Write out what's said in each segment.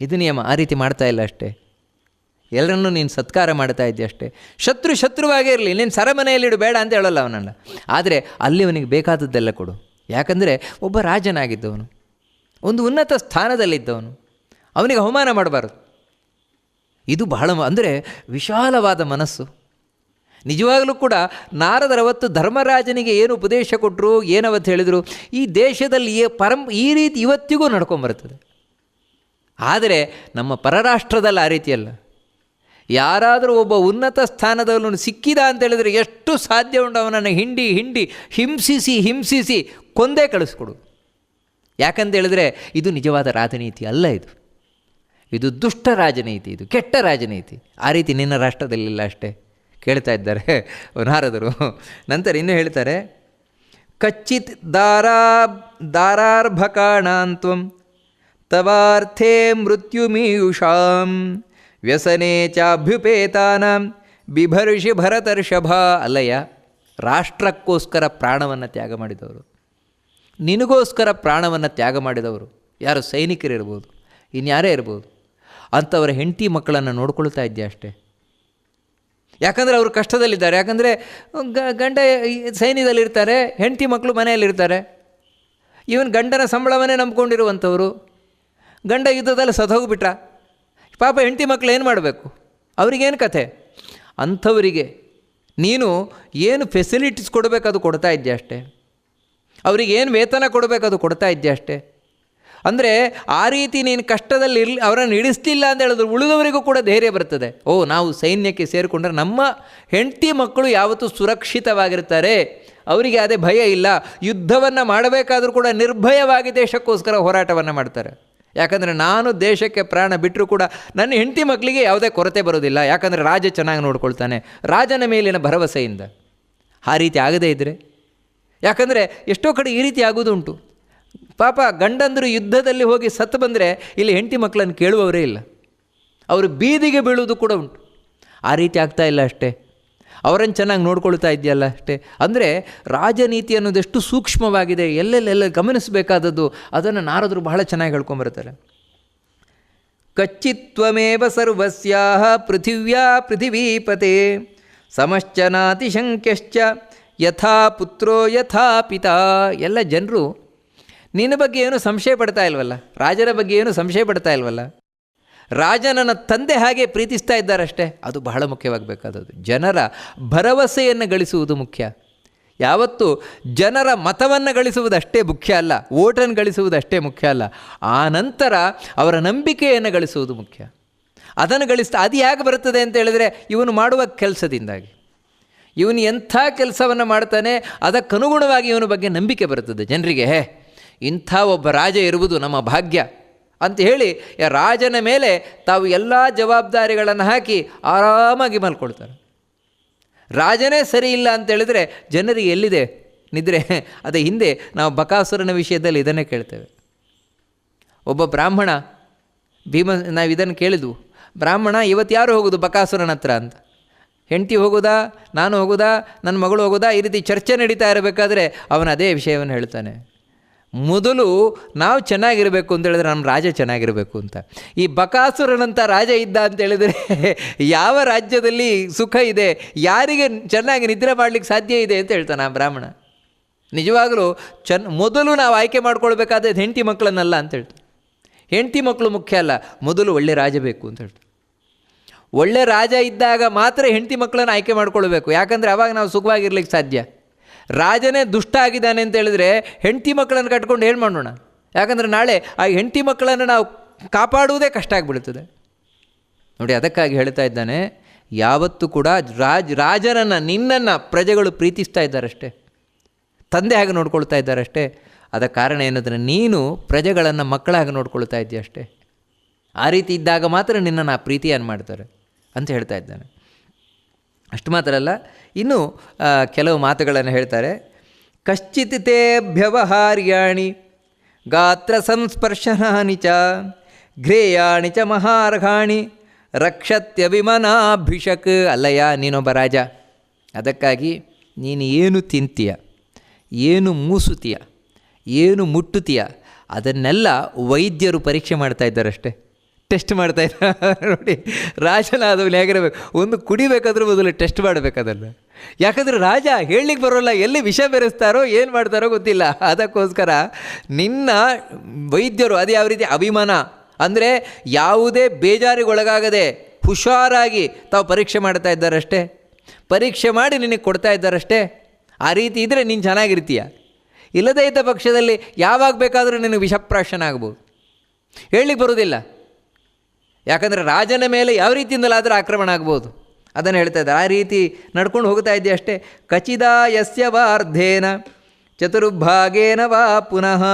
ಇದು ನಿಯಮ, ಆ ರೀತಿ ಮಾಡ್ತಾ ಇಲ್ಲ ಅಷ್ಟೇ. ಎಲ್ಲರನ್ನೂ ನೀನು ಸತ್ಕಾರ ಮಾಡ್ತಾ ಇದ್ದೀಯ ಅಷ್ಟೇ. ಶತ್ರು ಶತ್ರುವಾಗೇ ಇರಲಿ, ನೀನು ಸರಮನೆಯಲ್ಲಿಡು ಬೇಡ ಅಂತ ಹೇಳಲ್ಲ ಅವನನ್ನು. ಆದರೆ ಅಲ್ಲಿ ಅವನಿಗೆ ಬೇಕಾದದ್ದೆಲ್ಲ ಕೊಡು. ಯಾಕಂದರೆ ಒಬ್ಬ ರಾಜನಾಗಿದ್ದವನು, ಒಂದು ಉನ್ನತ ಸ್ಥಾನದಲ್ಲಿದ್ದವನು, ಅವನಿಗೆ ಅವಮಾನ ಮಾಡಬಾರದು. ಇದು ಬಹಳ ಅಂದರೆ ವಿಶಾಲವಾದ ಮನಸ್ಸು. ನಿಜವಾಗಲೂ ಕೂಡ ನಾರದರವತ್ತು ಧರ್ಮರಾಜನಿಗೆ ಏನು ಉಪದೇಶ ಕೊಟ್ಟರು ಏನವತ್ತು ಹೇಳಿದರು, ಈ ದೇಶದಲ್ಲಿ ಪರಂ, ಈ ರೀತಿ ಇವತ್ತಿಗೂ ನಡ್ಕೊಂಬರ್ತದೆ ಆದರೆ ನಮ್ಮ ಪರರಾಷ್ಟ್ರದಲ್ಲಿ ಆ ರೀತಿಯಲ್ಲ ಯಾರಾದರೂ ಒಬ್ಬ ಉನ್ನತ ಸ್ಥಾನದವನು ಸಿಕ್ಕಿದ ಅಂತ ಹೇಳಿದರೆ ಎಷ್ಟು ಸಾಧ್ಯ ಉಂಟು ಅವನನ್ನು ಹಿಂಡಿ ಹಿಂಡಿ ಹಿಂಸಿಸಿ ಹಿಂಸಿಸಿ ಕೊಂದೇ ಕಳಿಸ್ಕೊಡು. ಯಾಕಂತೇಳಿದರೆ ಇದು ನಿಜವಾದ ರಾಜನೀತಿ ಅಲ್ಲ ಇದು. ಇದು ದುಷ್ಟ ರಾಜನೀತಿ ಇದು, ಕೆಟ್ಟ ರಾಜನೀತಿ. ಆ ರೀತಿ ನಿನ್ನ ರಾಷ್ಟ್ರದಲ್ಲಿಲ್ಲ ಅಷ್ಟೇ. ಕೇಳ್ತಾ ಇದ್ದಾರೆ ನಾರದರು. ನಂತರ ಇನ್ನೂ ಹೇಳ್ತಾರೆ, ಕಚ್ಚಿತ್ ದಾರಾ ದಾರಾರ್ಭಕಾಣಾಂತ್ವಂ ತವಾರ್ಥೇ ಮೃತ್ಯುಮೀಯುಷಾಂ ವ್ಯಸನೆ ಚಾಭ್ಯುಪೇತಾನಂ ಬಿಭರ್ಷಿ ಭರತರ್ಷಭ. ಅಲಯ ರಾಷ್ಟ್ರಕ್ಕೋಸ್ಕರ ಪ್ರಾಣವನ್ನು ತ್ಯಾಗ ಮಾಡಿದವರು. ನಿನಗೋಸ್ಕರ ಪ್ರಾಣವನ್ನು ತ್ಯಾಗ ಮಾಡಿದವರು ಯಾರು? ಸೈನಿಕರಿರ್ಬೋದು, ಇನ್ಯಾರೇ ಇರ್ಬೋದು. ಅಂಥವರ ಹೆಂಡತಿ ಮಕ್ಕಳನ್ನು ನೋಡ್ಕೊಳ್ತಾ ಇದ್ದೆ ಅಷ್ಟೇ. ಯಾಕಂದರೆ ಅವರು ಕಷ್ಟದಲ್ಲಿದ್ದಾರೆ. ಯಾಕಂದರೆ ಗ- ಗಂಡ ಸೈನ್ಯದಲ್ಲಿರ್ತಾರೆ, ಹೆಂಡತಿ ಮಕ್ಕಳು ಮನೆಯಲ್ಲಿರ್ತಾರೆ. ಇವನ್ ಗಂಡನ ಸಂಬಳವನ್ನೇ ನಂಬ್ಕೊಂಡಿರುವಂಥವರು. ಗಂಡ ಯುದ್ಧದಲ್ಲಿ ಸತ್ತೋಗ್ಬಿಟ್ರ ಪಾಪ ಹೆಂಡತಿ ಮಕ್ಕಳು ಏನು ಮಾಡಬೇಕು? ಅವರಿಗೇನು ಕಥೆ? ಅಂಥವರಿಗೆ ನೀನು ಏನು ಫೆಸಿಲಿಟೀಸ್ ಕೊಡಬೇಕು ಅದು ಕೊಡ್ತಾ ಇದ್ದೆ ಅಷ್ಟೇ? ಅವ್ರಿಗೆ ಏನು ವೇತನ ಕೊಡಬೇಕು ಅದು ಕೊಡ್ತಾ ಇದ್ದೆ ಅಷ್ಟೇ? ಅಂದರೆ ಆ ರೀತಿ ನೀನು ಕಷ್ಟದಲ್ಲಿ ಇರ್ಲಿ, ಅವರನ್ನು ಇಳಿಸ್ಲಿಲ್ಲ ಅಂತ ಹೇಳಿದ್ರೆ ಉಳಿದವರಿಗೂ ಕೂಡ ಧೈರ್ಯ ಬರ್ತದೆ. ಓ, ನಾವು ಸೈನ್ಯಕ್ಕೆ ಸೇರಿಕೊಂಡ್ರೆ ನಮ್ಮ ಹೆಂಡತಿ ಮಕ್ಕಳು ಯಾವತ್ತೂ ಸುರಕ್ಷಿತವಾಗಿರ್ತಾರೆ. ಅವರಿಗೆ ಅದೇ ಭಯ ಇಲ್ಲ. ಯುದ್ಧವನ್ನು ಮಾಡಬೇಕಾದರೂ ಕೂಡ ನಿರ್ಭಯವಾಗಿ ದೇಶಕ್ಕೋಸ್ಕರ ಹೋರಾಟವನ್ನು ಮಾಡ್ತಾರೆ. ಯಾಕಂದರೆ ನಾನು ದೇಶಕ್ಕೆ ಪ್ರಾಣ ಬಿಟ್ಟರೂ ಕೂಡ ನನ್ನ ಹೆಂಡತಿ ಮಕ್ಕಳಿಗೆ ಯಾವುದೇ ಕೊರತೆ ಬರೋದಿಲ್ಲ. ಯಾಕಂದರೆ ರಾಜ ಚೆನ್ನಾಗಿ ನೋಡ್ಕೊಳ್ತಾನೆ. ರಾಜನ ಮೇಲಿನ ಭರವಸೆಯಿಂದ. ಆ ರೀತಿ ಆಗದೇ ಇದ್ದರೆ ಯಾಕಂದರೆ ಎಷ್ಟೋ ಕಡೆ ಈ ರೀತಿ ಆಗೋದುಂಟು ಪಾಪ ಗಂಡಂದರು ಯುದ್ಧದಲ್ಲಿ ಹೋಗಿ ಸತ್ತು ಬಂದರೆ ಇಲ್ಲಿ ಹೆಂಡತಿ ಮಕ್ಕಳನ್ನು ಕೇಳುವವರೇ ಇಲ್ಲ. ಅವರು ಬೀದಿಗೆ ಬೀಳುವುದು ಕೂಡ ಉಂಟು. ಆ ರೀತಿ ಆಗ್ತಾ ಇಲ್ಲ ಅಷ್ಟೇ. ಅವರನ್ನು ಚೆನ್ನಾಗಿ ನೋಡ್ಕೊಳ್ತಾ ಇದೆಯಲ್ಲ ಅಷ್ಟೇ. ಅಂದರೆ ರಾಜನೀತಿ ಅನ್ನೋದು ಎಷ್ಟು ಸೂಕ್ಷ್ಮವಾಗಿದೆ, ಎಲ್ಲೆಲ್ಲೆಲ್ಲ ಗಮನಿಸಬೇಕಾದದ್ದು, ಅದನ್ನು ನಾರದರು ಬಹಳ ಚೆನ್ನಾಗಿ ಹೇಳ್ಕೊಂಬರ್ತಾರೆ ಕಚ್ಚಿತ್ವಮೇವ ಸರ್ವಸ್ಯಾಹ ಪೃಥಿವ್ಯಾ ಪೃಥಿವೀಪತೆ ಸಮಶ್ಚನಾತಿಶಂಕ್ಯಶ್ಚ ಯಥಾ ಪುತ್ರೋ ಯಥಾ ಪಿತಾ. ಎಲ್ಲ ಜನರು, ನಿನ್ನ ಬಗ್ಗೆ ಏನು ಸಂಶಯ ಪಡ್ತಾ ಇಲ್ವಲ್ಲ? ರಾಜರ ಬಗ್ಗೆ ಏನು ಸಂಶಯ ಪಡ್ತಾ ಇಲ್ವಲ್ಲ? ರಾಜನನ್ನ ತಂದೆ ಹಾಗೆ ಪ್ರೀತಿಸ್ತಾ ಇದ್ದಾರಷ್ಟೇ, ಅದು ಬಹಳ ಮುಖ್ಯವಾಗಬೇಕಾದದ್ದು. ಜನರ ಭರವಸೆಯನ್ನು ಗಳಿಸುವುದು ಮುಖ್ಯ. ಯಾವತ್ತು ಜನರ ಮತವನ್ನು ಗಳಿಸುವುದಷ್ಟೇ ಮುಖ್ಯ ಅಲ್ಲ ಓಟನ್ನು ಗಳಿಸುವುದಷ್ಟೇ ಮುಖ್ಯ ಅಲ್ಲ, ಆ ನಂತರ ಅವರ ನಂಬಿಕೆಯನ್ನು ಗಳಿಸುವುದು ಮುಖ್ಯ. ಅದನ್ನು ಗಳಿಸ್ತಾ ಅದು ಯಾಕೆ ಬರುತ್ತದೆ ಅಂತ ಹೇಳಿದರೆ, ಇವನು ಮಾಡುವ ಕೆಲಸದಿಂದಾಗಿ. ಇವನು ಎಂಥ ಕೆಲಸವನ್ನು ಮಾಡ್ತಾನೆ, ಅದಕ್ಕನುಗುಣವಾಗಿ ಇವನ ಬಗ್ಗೆ ನಂಬಿಕೆ ಬರುತ್ತದೆ. ಜನರಿಗೆ, ಹೇ, ಇಂಥ ಒಬ್ಬ ರಾಜ ಇರುವುದು ನಮ್ಮ ಭಾಗ್ಯ. ಅಂತ ಹೇಳಿ ರಾಜನ ಮೇಲೆ ತಾವು ಎಲ್ಲ ಜವಾಬ್ದಾರಿಗಳನ್ನು ಹಾಕಿ ಆರಾಮಾಗಿ ಮಲ್ಕೊಳ್ತಾರೆ. ರಾಜನೇ ಸರಿ ಇಲ್ಲ ಅಂತ ಹೇಳಿದ್ರೆ ಜನರಿಗೆ ಎಲ್ಲಿದೆ? ನಿದ್ರೆ, ಅದೇ ಹಿಂದೆ ನಾವು ಬಕಾಸುರನ ವಿಷಯದಲ್ಲಿ ಇದನ್ನೇ ಕೇಳ್ತೇವೆ. ಒಬ್ಬ ಬ್ರಾಹ್ಮಣ, ಭೀಮ, ನಾವು ಇದನ್ನು ಕೇಳಿದ್ವು. ಬ್ರಾಹ್ಮಣ ಇವತ್ತು ಯಾರು ಹೋಗೋದು ಬಕಾಸುರನ ಹತ್ರ? ಅಂತ. ಹೆಂಡತಿ ಹೋಗೋದಾ? ನಾನು ಹೋಗೋದಾ? ನನ್ನ ಮಗಳು ಹೋಗೋದಾ? ಈ ರೀತಿ ಚರ್ಚೆ ನಡೀತಾ ಇರಬೇಕಾದ್ರೆ ಅವನು ಅದೇ ವಿಷಯವನ್ನು ಹೇಳ್ತಾನೆ. ಮೊದಲು ನಾವು ಚೆನ್ನಾಗಿರಬೇಕು ಅಂತ ಹೇಳಿದ್ರೆ ನಮ್ಮ ರಾಜ ಚೆನ್ನಾಗಿರಬೇಕು ಅಂತ. ಈ ಬಕಾಸುರನಂಥ ರಾಜ ಇದ್ದ ಅಂತ ಹೇಳಿದರೆ ಯಾವ ರಾಜ್ಯದಲ್ಲಿ ಸುಖ ಇದೆ, ಯಾರಿಗೆ ಚೆನ್ನಾಗಿ ನಿದ್ರೆ ಮಾಡಲಿಕ್ಕೆ ಸಾಧ್ಯ ಇದೆ ಅಂತ ಹೇಳ್ತಾನೆ ಆ ಬ್ರಾಹ್ಮಣ. ನಿಜವಾಗಲೂ ಚೆನ್, ಮೊದಲು ನಾವು ಆಯ್ಕೆ ಮಾಡ್ಕೊಳ್ಬೇಕಾದ್ರೆ ಹೆಂಡತಿ ಮಕ್ಕಳನ್ನಲ್ಲ ಅಂತ ಹೇಳ್ತಾರೆ ಹೆಂಡತಿ ಮಕ್ಕಳು ಮುಖ್ಯ ಅಲ್ಲ, ಮೊದಲು ಒಳ್ಳೆ ರಾಜ ಬೇಕು ಅಂತ ಹೇಳ್ತಾರೆ ಒಳ್ಳೆ ರಾಜ ಇದ್ದಾಗ ಮಾತ್ರ ಹೆಂಡತಿ ಮಕ್ಕಳನ್ನು ಆಯ್ಕೆ ಮಾಡ್ಕೊಳ್ಬೇಕು, ಯಾಕಂದರೆ ಅವಾಗ ನಾವು ಸುಖವಾಗಿರ್ಲಿಕ್ಕೆ ಸಾಧ್ಯ. ರಾಜನೇ ದುಷ್ಟ ಆಗಿದ್ದಾನೆ ಅಂತ ಹೇಳಿದ್ರೆ ಹೆಂಡತಿ ಮಕ್ಕಳನ್ನು ಕಟ್ಕೊಂಡು ಏನು ಮಾಡೋಣ? ಯಾಕಂದರೆ ನಾಳೆ ಆ ಹೆಂಡತಿ ಮಕ್ಕಳನ್ನು ನಾವು ಕಾಪಾಡುವುದೇ ಕಷ್ಟ ಆಗಿಬಿಡ್ತದೆ ನೋಡಿ, ಅದಕ್ಕಾಗಿ ಹೇಳ್ತಾ ಇದ್ದಾನೆ, ಯಾವತ್ತೂ ಕೂಡ ರಾಜ್, ರಾಜನನ್ನು, ನಿನ್ನನ್ನು ಪ್ರಜೆಗಳು ಪ್ರೀತಿಸ್ತಾ ಇದ್ದಾರಷ್ಟೇ. ತಂದೆ ಹಾಗೆ ನೋಡ್ಕೊಳ್ತಾ ಇದ್ದಾರಷ್ಟೇ. ಅದಕ್ಕೆ ಕಾರಣ ಏನಂದರೆ, ನೀನು ಪ್ರಜೆಗಳನ್ನು ಮಕ್ಕಳಾಗಿ ನೋಡ್ಕೊಳ್ತಾ ಇದ್ದೀಯ ಅಷ್ಟೇ ಆ ರೀತಿ ಇದ್ದಾಗ ಮಾತ್ರ ನಿನ್ನನ್ನು ಆ ಪ್ರೀತಿಯನ್ನು ಮಾಡ್ತಾರೆ. ಅಂತ ಹೇಳ್ತಾ ಇದ್ದಾನೆ. ಅಷ್ಟು ಮಾತ್ರ ಅಲ್ಲ, ಇನ್ನು ಕೆಲವು ಮಾತುಗಳನ್ನು ಹೇಳ್ತಾರೆ. ಕಶ್ಚಿತ್ ತೇ ವ್ಯವಹಾರ್ಯಾಣಿ ಗಾತ್ರ ಸಂಸ್ಪರ್ಶನಾನಿ ಚ, ಘ್ರೇಯಾಣಿ ಚ ಮಹಾರ್ಘಾಣಿ, ರಕ್ಷತ್ಯಭಿಮನಾಭಿಷಕ್. ಅಲ್ಲಯ್ಯ, ನೀನೊಬ್ಬ ರಾಜ, ಅದಕ್ಕಾಗಿ ನೀನು ಏನು ತಿಂತೀಯ, ಏನು ಮೂಸುತೀಯ ಏನು ಮುಟ್ಟುತ್ತೀಯ, ಅದನ್ನೆಲ್ಲ ವೈದ್ಯರು ಪರೀಕ್ಷೆ ಮಾಡ್ತಾ ಇದ್ದಾರಷ್ಟೇ. ಟೆಸ್ಟ್ ಮಾಡ್ತಾ ಇದ್ದ ನೋಡಿ. ರಾಜನಾದವನು ಹೇಗಿರಬೇಕು ಒಂದು ಕುಡಿಬೇಕಾದ್ರೂ ಮೊದಲು ಟೆಸ್ಟ್ ಮಾಡಬೇಕು ಅದನ್ನು. ಯಾಕಂದರೆ ರಾಜ ಹೇಳಲಿಕ್ಕೆ ಬರೋಲ್ಲ, ಎಲ್ಲಿ ವಿಷ ಬೆರೆಸ್ತಾರೋ, ಏನು ಮಾಡ್ತಾರೋ ಗೊತ್ತಿಲ್ಲ. ಅದಕ್ಕೋಸ್ಕರ ನಿನ್ನ ವೈದ್ಯರು, ಅದು ಯಾವ ರೀತಿ ಅಭಿಮಾನ, ಅಂದರೆ ಯಾವುದೇ ಬೇಜಾರಿಗೊಳಗಾಗದೆ ಹುಷಾರಾಗಿ ತಾವು ಪರೀಕ್ಷೆ ಮಾಡ್ತಾ ಇದ್ದಾರಷ್ಟೇ. ಪರೀಕ್ಷೆ ಮಾಡಿ ನಿನಗೆ ಕೊಡ್ತಾ ಇದ್ದಾರಷ್ಟೇ. ಆ ರೀತಿ ಇದ್ದರೆ ನೀನು ಚೆನ್ನಾಗಿರ್ತೀಯ. ಇಲ್ಲದೇ ಇದ್ದ ಪಕ್ಷದಲ್ಲಿ ಯಾವಾಗ ಬೇಕಾದರೂ ನಿನಗೆ ವಿಷಪ್ರಾಶನಾಗ್ಬೋದು ಹೇಳಲಿಕ್ಕೆ ಬರೋದಿಲ್ಲ ಯಾಕಂದರೆ ರಾಜನ ಮೇಲೆ ಯಾವ ರೀತಿಯಿಂದಲಾದರೂ ಆಕ್ರಮಣ ಆಗ್ಬೋದು. ಅದನ್ನು ಹೇಳ್ತಾ ಇದ್ದಾರೆ. ಆ ರೀತಿ ನಡ್ಕೊಂಡು ಹೋಗ್ತಾ ಇದ್ದೆ ಅಷ್ಟೇ. ಕಚಿದ ಯಸ್ಯ ವಾರ್ಧೇನ ಚತುರ್ಭಾಗೇನ ವಾ ಪುನಃ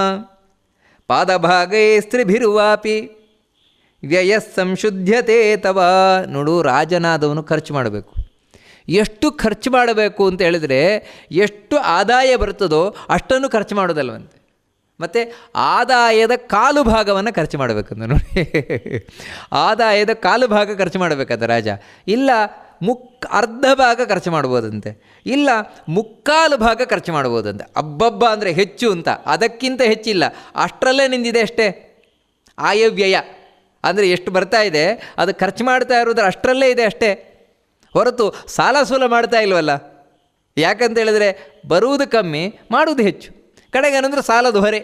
ಪಾದಭಾಗೇ ಸ್ತ್ರೀಭಿರುವಾಪಿ ವ್ಯಯ ಸಂಶುದ್ಧತೆ ತವ. ನೋಡು, ರಾಜನಾದವನು ಖರ್ಚು ಮಾಡಬೇಕು. ಎಷ್ಟು ಖರ್ಚು ಮಾಡಬೇಕು ಅಂತ ಹೇಳಿದರೆ ಎಷ್ಟು ಆದಾಯ ಬರ್ತದೋ ಅಷ್ಟನ್ನು ಖರ್ಚು ಮಾಡೋದಲ್ವಂತೆ. ಮತ್ತು ಆದಾಯದ ಕಾಲು ಭಾಗವನ್ನು ಖರ್ಚು ಮಾಡಬೇಕಂತ ನೋಡಿ. ಆದಾಯದ ಕಾಲು ಭಾಗ ಖರ್ಚು ಮಾಡಬೇಕಂತ ರಾಜ. ಇಲ್ಲ ಮುಕ್, ಅರ್ಧ ಭಾಗ ಖರ್ಚು ಮಾಡ್ಬೋದಂತೆ. ಇಲ್ಲ ಮುಕ್ಕಾಲು ಭಾಗ ಖರ್ಚು ಮಾಡ್ಬೋದಂತೆ. ಅಬ್ಬಬ್ಬ ಅಂದರೆ ಹೆಚ್ಚು ಅಂತ. ಅದಕ್ಕಿಂತ ಹೆಚ್ಚಿಲ್ಲ. ಅಷ್ಟರಲ್ಲೇ ನಿಂದಿದೆ ಅಷ್ಟೇ. ಆಯವ್ಯಯ. ಅಂದರೆ ಎಷ್ಟು ಬರ್ತಾ ಇದೆ? ಅದು ಖರ್ಚು ಮಾಡ್ತಾ ಇರೋದ್ರ ಅಷ್ಟರಲ್ಲೇ ಇದೆ ಅಷ್ಟೇ. ಹೊರತು ಸಾಲ ಸೂಲ ಮಾಡ್ತಾ ಇಲ್ವಲ್ಲ? ಯಾಕಂತ ಹೇಳಿದ್ರೆ ಬರುವುದು ಕಮ್ಮಿ, ಮಾಡುವುದು ಹೆಚ್ಚು. ಕಡೆಗೆ ಏನಂದ್ರೆ ಸಾಲದ ಹೊರೆ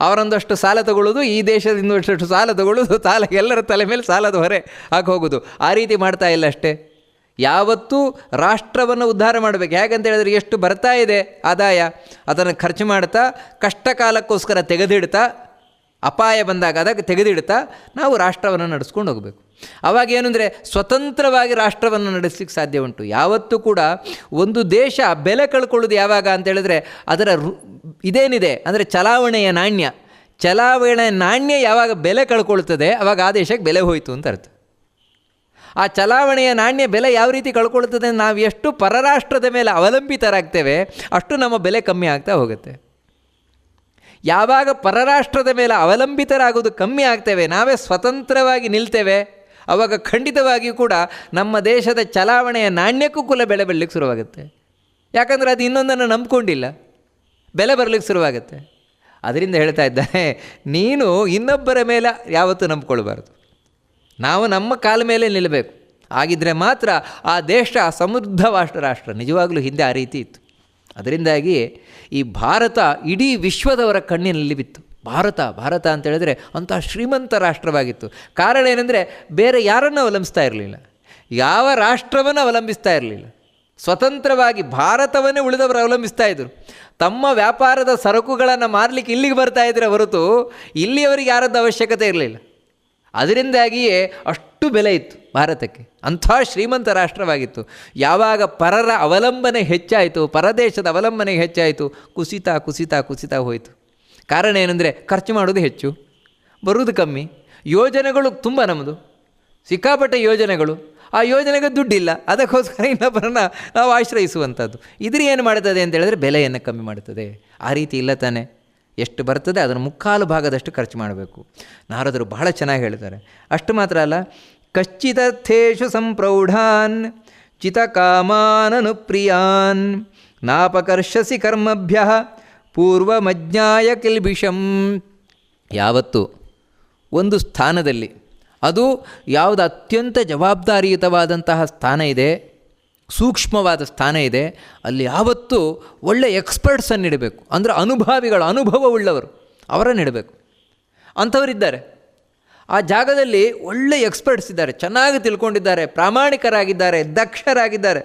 ಅವರೊಂದಷ್ಟು ಸಾಲ ತಗೊಳ್ಳೋದು ಈ ದೇಶದಿಂದ ಒಂದಷ್ಟು ಸಾಲ ತಗೊಳ್ಳೋದು ಸಾಲ ಎಲ್ಲರ ತಲೆ ಮೇಲೆ ಸಾಲದ ಹೊರೆ ಹಾಕಿ ಹೋಗೋದು ಆ ರೀತಿ ಮಾಡ್ತಾ ಇಲ್ಲ ಅಷ್ಟೇ. ಯಾವತ್ತೂ ರಾಷ್ಟ್ರವನ್ನು ಉದ್ಧಾರ ಮಾಡಬೇಕು. ಹೇಗಂತ ಹೇಳಿದ್ರೆ ಎಷ್ಟು ಬರ್ತಾ ಇದೆ ಆದಾಯ, ಅದನ್ನು ಖರ್ಚು ಮಾಡ್ತಾ ಕಷ್ಟ ಕಾಲಕ್ಕೋಸ್ಕರ ತೆಗೆದಿಡ್ತಾ, ಅಪಾಯ ಬಂದಾಗ ಅದಕ್ಕೆ ತೆಗೆದಿಡ್ತಾ, ನಾವು ರಾಷ್ಟ್ರವನ್ನು ನಡೆಸ್ಕೊಂಡು ಹೋಗಬೇಕು. ಅವಾಗ ಏನು ಅಂದರೆ ಸ್ವತಂತ್ರವಾಗಿ ರಾಷ್ಟ್ರವನ್ನು ನಡೆಸಲಿಕ್ಕೆ ಸಾಧ್ಯ ಉಂಟು. ಯಾವತ್ತೂ ಕೂಡ ಒಂದು ದೇಶ ಬೆಲೆ ಕಳ್ಕೊಳ್ಳೋದು ಯಾವಾಗ ಅಂತ ಹೇಳಿದ್ರೆ ಅದರ ರು, ಇದೇನಿದೆ ಅಂದರೆ ಚಲಾವಣೆಯ ನಾಣ್ಯ. ಚಲಾವಣೆಯ ನಾಣ್ಯ ಯಾವಾಗ ಬೆಲೆ ಕಳ್ಕೊಳ್ತದೆ ಅವಾಗ ಆ ದೇಶಕ್ಕೆ ಬೆಲೆ ಹೋಯಿತು ಅಂತ ಅರ್ಥ. ಆ ಚಲಾವಣೆಯ ನಾಣ್ಯ ಬೆಲೆ ಯಾವ ರೀತಿ ಕಳ್ಕೊಳ್ತದೆ ನಾವು ಎಷ್ಟು ಪರರಾಷ್ಟ್ರದ ಮೇಲೆ ಅವಲಂಬಿತರಾಗ್ತೇವೆ ಅಷ್ಟು ನಮ್ಮ ಬೆಲೆ ಕಮ್ಮಿ ಆಗ್ತಾ ಹೋಗುತ್ತೆ. ಯಾವಾಗ ಪರರಾಷ್ಟ್ರದ ಮೇಲೆ ಅವಲಂಬಿತರಾಗೋದು ಕಮ್ಮಿ ಆಗ್ತೇವೆ, ನಾವೇ ಸ್ವತಂತ್ರವಾಗಿ ನಿಲ್ತೇವೆ ಆವಾಗ ಖಂಡಿತವಾಗಿಯೂ ಕೂಡ ನಮ್ಮ ದೇಶದ ಚಲಾವಣೆಯ ನಾಣ್ಯಕ್ಕೂ ಕೂಡ ಬೆಲೆ ಬರಲಿಕ್ಕೆ ಶುರುವಾಗುತ್ತೆ. ಯಾಕಂದರೆ ಅದು ಇನ್ನೊಂದನ್ನು ನಂಬಿಕೊಂಡಿಲ್ಲ. ಬೆಲೆ ಬರಲಿಕ್ಕೆ ಶುರುವಾಗುತ್ತೆ. ಅದರಿಂದ ಹೇಳ್ತಾ ಇದ್ದಾನೆ ನೀನು ಇನ್ನೊಬ್ಬರ ಮೇಲೆ ಯಾವತ್ತೂ ನಂಬ್ಕೊಳ್ಬಾರ್ದು. ನಾವು ನಮ್ಮ ಕಾಲ ಮೇಲೆ ನಿಲ್ಲಬೇಕು ಆಗಿದ್ದರೆ ಮಾತ್ರ ಆ ದೇಶ ಸಮೃದ್ಧವಾಷ್ಟ ರಾಷ್ಟ್ರ. ನಿಜವಾಗಲೂ ಹಿಂದೆ ಆ ರೀತಿ ಇತ್ತು. ಅದರಿಂದಾಗಿ ಈ ಭಾರತ ಇಡೀ ವಿಶ್ವದವರ ಕಣ್ಣಿನಲ್ಲಿ ಬಿತ್ತು. ಭಾರತ ಭಾರತ ಅಂತ ಹೇಳಿದ್ರೆ ಅಂಥ ಶ್ರೀಮಂತ ರಾಷ್ಟ್ರವಾಗಿತ್ತು. ಕಾರಣ ಏನೆಂದರೆ ಬೇರೆ ಯಾರನ್ನು ಅವಲಂಬಿಸ್ತಾ ಇರಲಿಲ್ಲ. ಯಾವ ರಾಷ್ಟ್ರವನ್ನು ಅವಲಂಬಿಸ್ತಾ ಇರಲಿಲ್ಲ. ಸ್ವತಂತ್ರವಾಗಿ ಭಾರತವನ್ನೇ ಉಳಿದವರು ಅವಲಂಬಿಸ್ತಾ ಇದ್ದರು ತಮ್ಮ ವ್ಯಾಪಾರದ ಸರಕುಗಳನ್ನು ಮಾರಲಿಕ್ಕೆ ಇಲ್ಲಿಗೆ ಬರ್ತಾ ಇದ್ರೆ ಹೊರತು ಇಲ್ಲಿಯವರಿಗೆ ಯಾರದ್ದು ಅವಶ್ಯಕತೆ ಇರಲಿಲ್ಲ. ಅದರಿಂದಾಗಿಯೇ ಅಷ್ಟು ಬೆಲೆ ಇತ್ತು ಭಾರತಕ್ಕೆ. ಅಂಥ ಶ್ರೀಮಂತ ರಾಷ್ಟ್ರವಾಗಿತ್ತು. ಯಾವಾಗ ಪರರ ಅವಲಂಬನೆ ಹೆಚ್ಚಾಯಿತು, ಪರದೇಶದ ಅವಲಂಬನೆ ಹೆಚ್ಚಾಯಿತು, ಕುಸಿತ ಕುಸಿತ ಕುಸಿತ ಹೋಯಿತು. ಕಾರಣ ಏನಂದರೆ ಖರ್ಚು ಮಾಡೋದು ಹೆಚ್ಚು, ಬರುವುದು ಕಮ್ಮಿ. ಯೋಜನೆಗಳು ತುಂಬ ನಮ್ಮದು ಸಿಕ್ಕಾಪಟ್ಟೆ ಯೋಜನೆಗಳು. ಆ ಯೋಜನೆಗೆ ದುಡ್ಡಿಲ್ಲ, ಅದಕ್ಕೋಸ್ಕರ ಇನ್ನೊಬ್ಬರನ್ನು ನಾವು ಆಶ್ರಯಿಸುವಂಥದ್ದು. ಇದ್ರ ಏನು ಮಾಡ್ತದೆ ಅಂತ ಹೇಳಿದ್ರೆ ಬೆಲೆಯನ್ನು ಕಮ್ಮಿ ಮಾಡ್ತದೆ. ಆ ರೀತಿ ಇಲ್ಲ ತಾನೆ. ಎಷ್ಟು ಬರ್ತದೆ ಅದನ್ನು ಮುಕ್ಕಾಲು ಭಾಗದಷ್ಟು ಖರ್ಚು ಮಾಡಬೇಕು. ನಾರದರು ಬಹಳ ಚೆನ್ನಾಗಿ ಹೇಳ್ತಾರೆ ಅಷ್ಟು ಮಾತ್ರ ಅಲ್ಲ, ಕಶ್ಚಿದರ್ಥೇಶು ಸಂಪ್ರೌಢಾನ್, ಚಿತಕಾಮಾನನುಪ್ರಿಯಾನ್, ನಾಪಕರ್ಷಸಿ ಕರ್ಮಭ್ಯ ಪೂರ್ವಮಜ್ಞಾಯ ಕಿಲ್ಬಿಷಂ ಯಾವತ್ತು? ಒಂದು ಸ್ಥಾನದಲ್ಲಿ. ಅದು ಯಾವುದು ಅತ್ಯಂತ ಜವಾಬ್ದಾರಿಯುತವಾದಂತಹ ಸ್ಥಾನ ಇದೆ, ಸೂಕ್ಷ್ಮವಾದ ಸ್ಥಾನ ಇದೆ, ಅಲ್ಲಿ ಯಾವತ್ತೂ ಒಳ್ಳೆ ಎಕ್ಸ್ಪರ್ಟ್ಸನ್ನು ಇಡಬೇಕು. ಅಂದರೆ ಅನುಭಾವಿಗಳು ಅನುಭವವುಳ್ಳವರು ಅವರನ್ನು ಇಡಬೇಕು. ಅಂಥವರಿದ್ದಾರೆ. ಆ ಜಾಗದಲ್ಲಿ ಒಳ್ಳೆ ಎಕ್ಸ್ಪರ್ಟ್ಸ್ ಇದ್ದಾರೆ, ಚೆನ್ನಾಗಿ ತಿಳ್ಕೊಂಡಿದ್ದಾರೆ, ಪ್ರಾಮಾಣಿಕರಾಗಿದ್ದಾರೆ, ದಕ್ಷರಾಗಿದ್ದಾರೆ.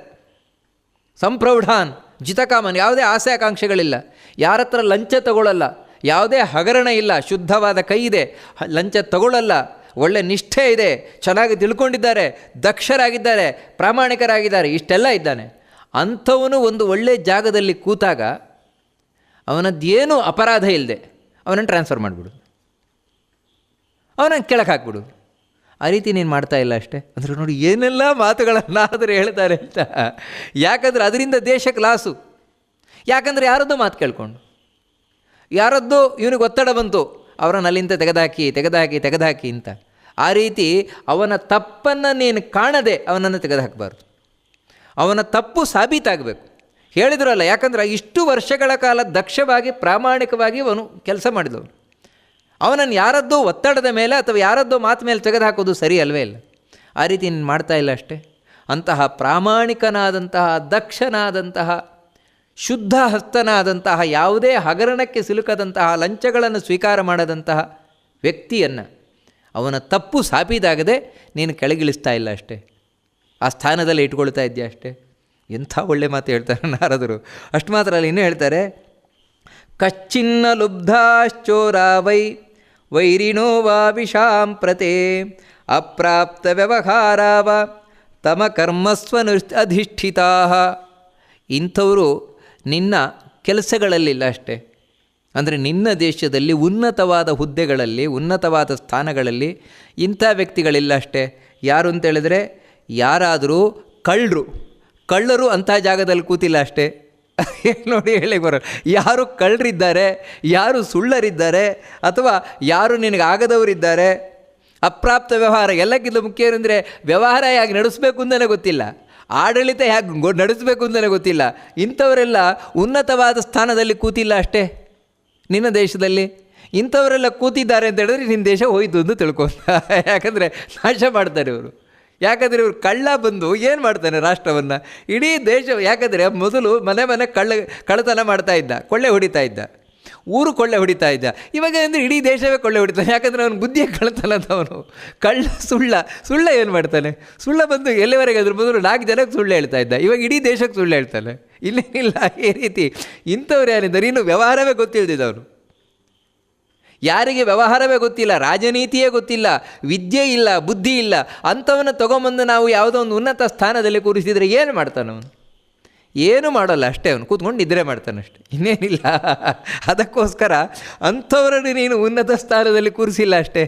ಸಂಪ್ರೌಢಾನ್. ಜಿತಕಾಮನ್, ಯಾವುದೇ ಆಸೆ ಆಕಾಂಕ್ಷೆಗಳಿಲ್ಲ. ಯಾರ ಹತ್ರ ಲಂಚ ತಗೊಳ್ಳಲ್ಲ ಯಾವುದೇ ಹಗರಣ ಇಲ್ಲ, ಶುದ್ಧವಾದ ಕೈ ಇದೆ ಲಂಚ ತಗೊಳ್ಳಲ್ಲ ಒಳ್ಳೆ ನಿಷ್ಠೆ ಇದೆ, ಚೆನ್ನಾಗಿ ತಿಳ್ಕೊಂಡಿದ್ದಾರೆ, ದಕ್ಷರಾಗಿದ್ದಾರೆ, ಪ್ರಾಮಾಣಿಕರಾಗಿದ್ದಾರೆ, ಇಷ್ಟೆಲ್ಲ ಇದ್ದಾನೆ. ಅಂಥವನು ಒಂದು ಒಳ್ಳೆಯ ಜಾಗದಲ್ಲಿ ಕೂತಾಗ ಅವನದ್ದೇನೂ ಅಪರಾಧ ಇಲ್ಲದೆ ಅವನನ್ನು ಟ್ರಾನ್ಸ್ಫರ್ ಮಾಡಿಬಿಡು. ಅವನನ್ನು ಕೆಳಗೆ ಹಾಕ್ಬಿಡು. ಆ ರೀತಿ ನೀನು ಮಾಡ್ತಾ ಇಲ್ಲ ಅಷ್ಟೇ. ಅಂದರೆ ನೋಡಿ, ಏನೆಲ್ಲ ಮಾತುಗಳನ್ನಾದರೂ ಹೇಳ್ತಾರೆ ಅಂತ. ಯಾಕಂದರೆ ಅದರಿಂದ ದೇಶಕ್ಕೆ ಲಾಸು. ಯಾಕಂದರೆ ಯಾರದ್ದು ಮಾತು ಕೇಳ್ಕೊಂಡು. ಯಾರದ್ದು ಇವನಿಗೆ ಒತ್ತಡ ಬಂತು, ಅವರನ್ನು ಅಲ್ಲಿಂದ ತೆಗೆದಾಕಿ ತೆಗೆದಾಕಿ ತೆಗೆದಾಕಿ ಅಂತ. ಆ ರೀತಿ ಅವನ ತಪ್ಪನ್ನು ನೀನು ಕಾಣದೆ ಅವನನ್ನು ತೆಗೆದುಹಾಕಬಾರ್ದು. ಅವನ ತಪ್ಪು ಸಾಬೀತಾಗಬೇಕು. ಹೇಳಿದ್ರಲ್ಲ, ಯಾಕಂದ್ರೆ ಇಷ್ಟು ವರ್ಷಗಳ ಕಾಲ ದಕ್ಷವಾಗಿ ಪ್ರಾಮಾಣಿಕವಾಗಿ ಅವನು ಕೆಲಸ ಮಾಡಿದವನು. ಅವನನ್ನು ಯಾರದ್ದೋ ಒತ್ತಡದ ಮೇಲೆ ಅಥವಾ ಯಾರದ್ದೋ ಮಾತು ಮೇಲೆ ತೆಗೆದುಹಾಕೋದು ಸರಿ ಅಲ್ವೇ ಇಲ್ಲ. ಆ ರೀತಿ ನೀನು ಮಾಡ್ತಾ ಇಲ್ಲ ಅಷ್ಟೇ. ಅಂತಹ ಪ್ರಾಮಾಣಿಕನಾದಂತಹ, ದಕ್ಷನಾದಂತಹ ಶುದ್ಧ ಹಸ್ತನಾದಂತಹ ಯಾವುದೇ ಹಗರಣಕ್ಕೆ ಸಿಲುಕದಂತಹ, ಲಂಚಗಳನ್ನು ಸ್ವೀಕಾರ ಮಾಡದಂತಹ ವ್ಯಕ್ತಿಯನ್ನು ಅವನ ತಪ್ಪು ಸಾಪಿದಾಗದೆ ನೀನು ಕೆಳಗಿಳಿಸ್ತಾ ಇಲ್ಲ ಅಷ್ಟೇ. ಆ ಸ್ಥಾನದಲ್ಲಿ ಇಟ್ಕೊಳ್ತಾ ಇದ್ದೀಯ ಅಷ್ಟೇ. ಎಂಥ ಒಳ್ಳೆ ಮಾತು ಹೇಳ್ತಾರೆ ನಾರದರು. ಅಷ್ಟು ಮಾತ್ರ ಅಲ್ಲಿ, ಇನ್ನೂ ಹೇಳ್ತಾರೆ, ಕಚ್ಚಿನ್ನ ಲುಬ್ಧಾಶ್ಚೋರ ವೈ ವೈರಿಣೋ ವಾ ವಿಷಾಂ ಪ್ರತೆ ಅಪ್ರಾಪ್ತ ವ್ಯವಹಾರಾವ ತಮ ಕರ್ಮಸ್ವನು ಅಧಿಷ್ಠಿತಾ ಇಂಥವರು ನಿನ್ನ ಕೆಲಸಗಳಲ್ಲಿಲ್ಲ ಅಷ್ಟೆ. ಅಂದರೆ ನಿನ್ನ ದೇಶದಲ್ಲಿ ಉನ್ನತವಾದ ಹುದ್ದೆಗಳಲ್ಲಿ, ಉನ್ನತವಾದ ಸ್ಥಾನಗಳಲ್ಲಿ ಇಂಥ ವ್ಯಕ್ತಿಗಳಿಲ್ಲ ಅಷ್ಟೆ. ಯಾರು ಅಂತೇಳಿದರೆ ಯಾರಾದರೂ ಕಳ್ಳರು. ಕಳ್ಳರು ಅಂಥ ಜಾಗದಲ್ಲಿ ಕೂತಿಲ್ಲ ಅಷ್ಟೇ. ನೋಡಿ ಹೇಳಿ ಬರೋಲ್ಲ ಯಾರು ಕಳ್ಳರಿದ್ದಾರೆ, ಯಾರು ಸುಳ್ಳರಿದ್ದಾರೆ, ಅಥವಾ ಯಾರು ನಿನಗಾಗದವರಿದ್ದಾರೆ ಅಪ್ರಾಪ್ತ ವ್ಯವಹಾರ ಎಲ್ಲಕ್ಕಿಂತ ಮುಖ್ಯ ಏನಂದರೆ ವ್ಯವಹಾರ ಹೇಗೆ ನಡೆಸಬೇಕು ಅಂತಲೇ ಗೊತ್ತಿಲ್ಲ. ಆಡಳಿತ ಹೇಗೆ ನಡೆಸಬೇಕು ಅಂತಲೇ ಗೊತ್ತಿಲ್ಲ. ಇಂಥವರೆಲ್ಲ ಉನ್ನತವಾದ ಸ್ಥಾನದಲ್ಲಿ ಕೂತಿಲ್ಲ ಅಷ್ಟೇ ನಿನ್ನ ದೇಶದಲ್ಲಿ. ಇಂಥವರೆಲ್ಲ ಕೂತಿದ್ದಾರೆ ಅಂತ ಹೇಳಿದ್ರೆ ನಿನ್ನ ದೇಶ ಹೋಯ್ತು ಅಂತ ತಿಳ್ಕೊಂತ ಯಾಕಂದರೆ ನಾಶ ಮಾಡ್ತಾರೆ ಇವರು. ಯಾಕಂದರೆ ಇವರು ಕಳ್ಳ ಬಂದು ಏನು ಮಾಡ್ತಾನೆ ರಾಷ್ಟ್ರವನ್ನು? ಇಡೀ ದೇಶ ಯಾಕಂದರೆ ಮೊದಲು ಮನೆ ಮನೆ ಕಳ್ಳ, ಕಳ್ಳತನ ಮಾಡ್ತಾ ಇದ್ದ, ಕೊಳ್ಳೆ ಹೊಡಿತಾ ಇದ್ದ. ಊರು ಕೊಳ್ಳೆ ಹೊಡಿತಾ ಇದ್ದ. ಇವಾಗ ಅಂದರೆ ಇಡೀ ದೇಶವೇ ಕೊಳ್ಳೆ ಹೊಡಿತಾನೆ. ಯಾಕಂದರೆ ಅವನು ಬುದ್ಧಿಯ ಅವನು ಕಳ್ಳ, ಸುಳ್ಳ ಸುಳ್ಳ ಏನು ಮಾಡ್ತಾನೆ? ಸುಳ್ಳ ಬಂದು ಎಲ್ಲಿವರೆಗೆ ಅದ್ರ ಮೊದಲು ನಾಲ್ಕು ಜನಕ್ಕೆ ಸುಳ್ಳು ಹೇಳ್ತಾ ಇದ್ದ. ಇವಾಗ ಇಡೀ ದೇಶಕ್ಕೆ ಸುಳ್ಳು ಹೇಳ್ತಾನೆ. ಇಲ್ಲೇನಿಲ್ಲ, ಈ ರೀತಿ ಇಂಥವ್ರು ಯಾರಿದ್ದಾರೆ? ಇನ್ನು ವ್ಯವಹಾರವೇ ಗೊತ್ತಿಲ್ದಿದ್ದವನು. ಯಾರಿಗೆ ವ್ಯವಹಾರವೇ ಗೊತ್ತಿಲ್ಲ, ರಾಜನೀತಿಯೇ ಗೊತ್ತಿಲ್ಲ, ವಿದ್ಯೆ ಇಲ್ಲ, ಬುದ್ಧಿ ಇಲ್ಲ, ಅಂಥವನ್ನು ತೊಗೊಂಬಂದು ನಾವು ಯಾವುದೋ ಒಂದು ಉನ್ನತ ಸ್ಥಾನದಲ್ಲಿ ಕೂರಿಸಿದರೆ ಏನು ಮಾಡ್ತಾನೆ ಅವನು? ಏನು ಮಾಡೋಲ್ಲ ಅಷ್ಟೇ ಅವನು, ಕೂತ್ಕೊಂಡು ನಿದ್ರೆ ಮಾಡ್ತಾನೆ ಅಷ್ಟೇ. ಇನ್ನೇನಿಲ್ಲ. ಅದಕ್ಕೋಸ್ಕರ ಅಂಥವರನ್ನು ನೀನು ಉನ್ನತ ಸ್ಥಾನದಲ್ಲಿ ಕೂರಿಸಿಲ್ಲ ಅಷ್ಟೇ.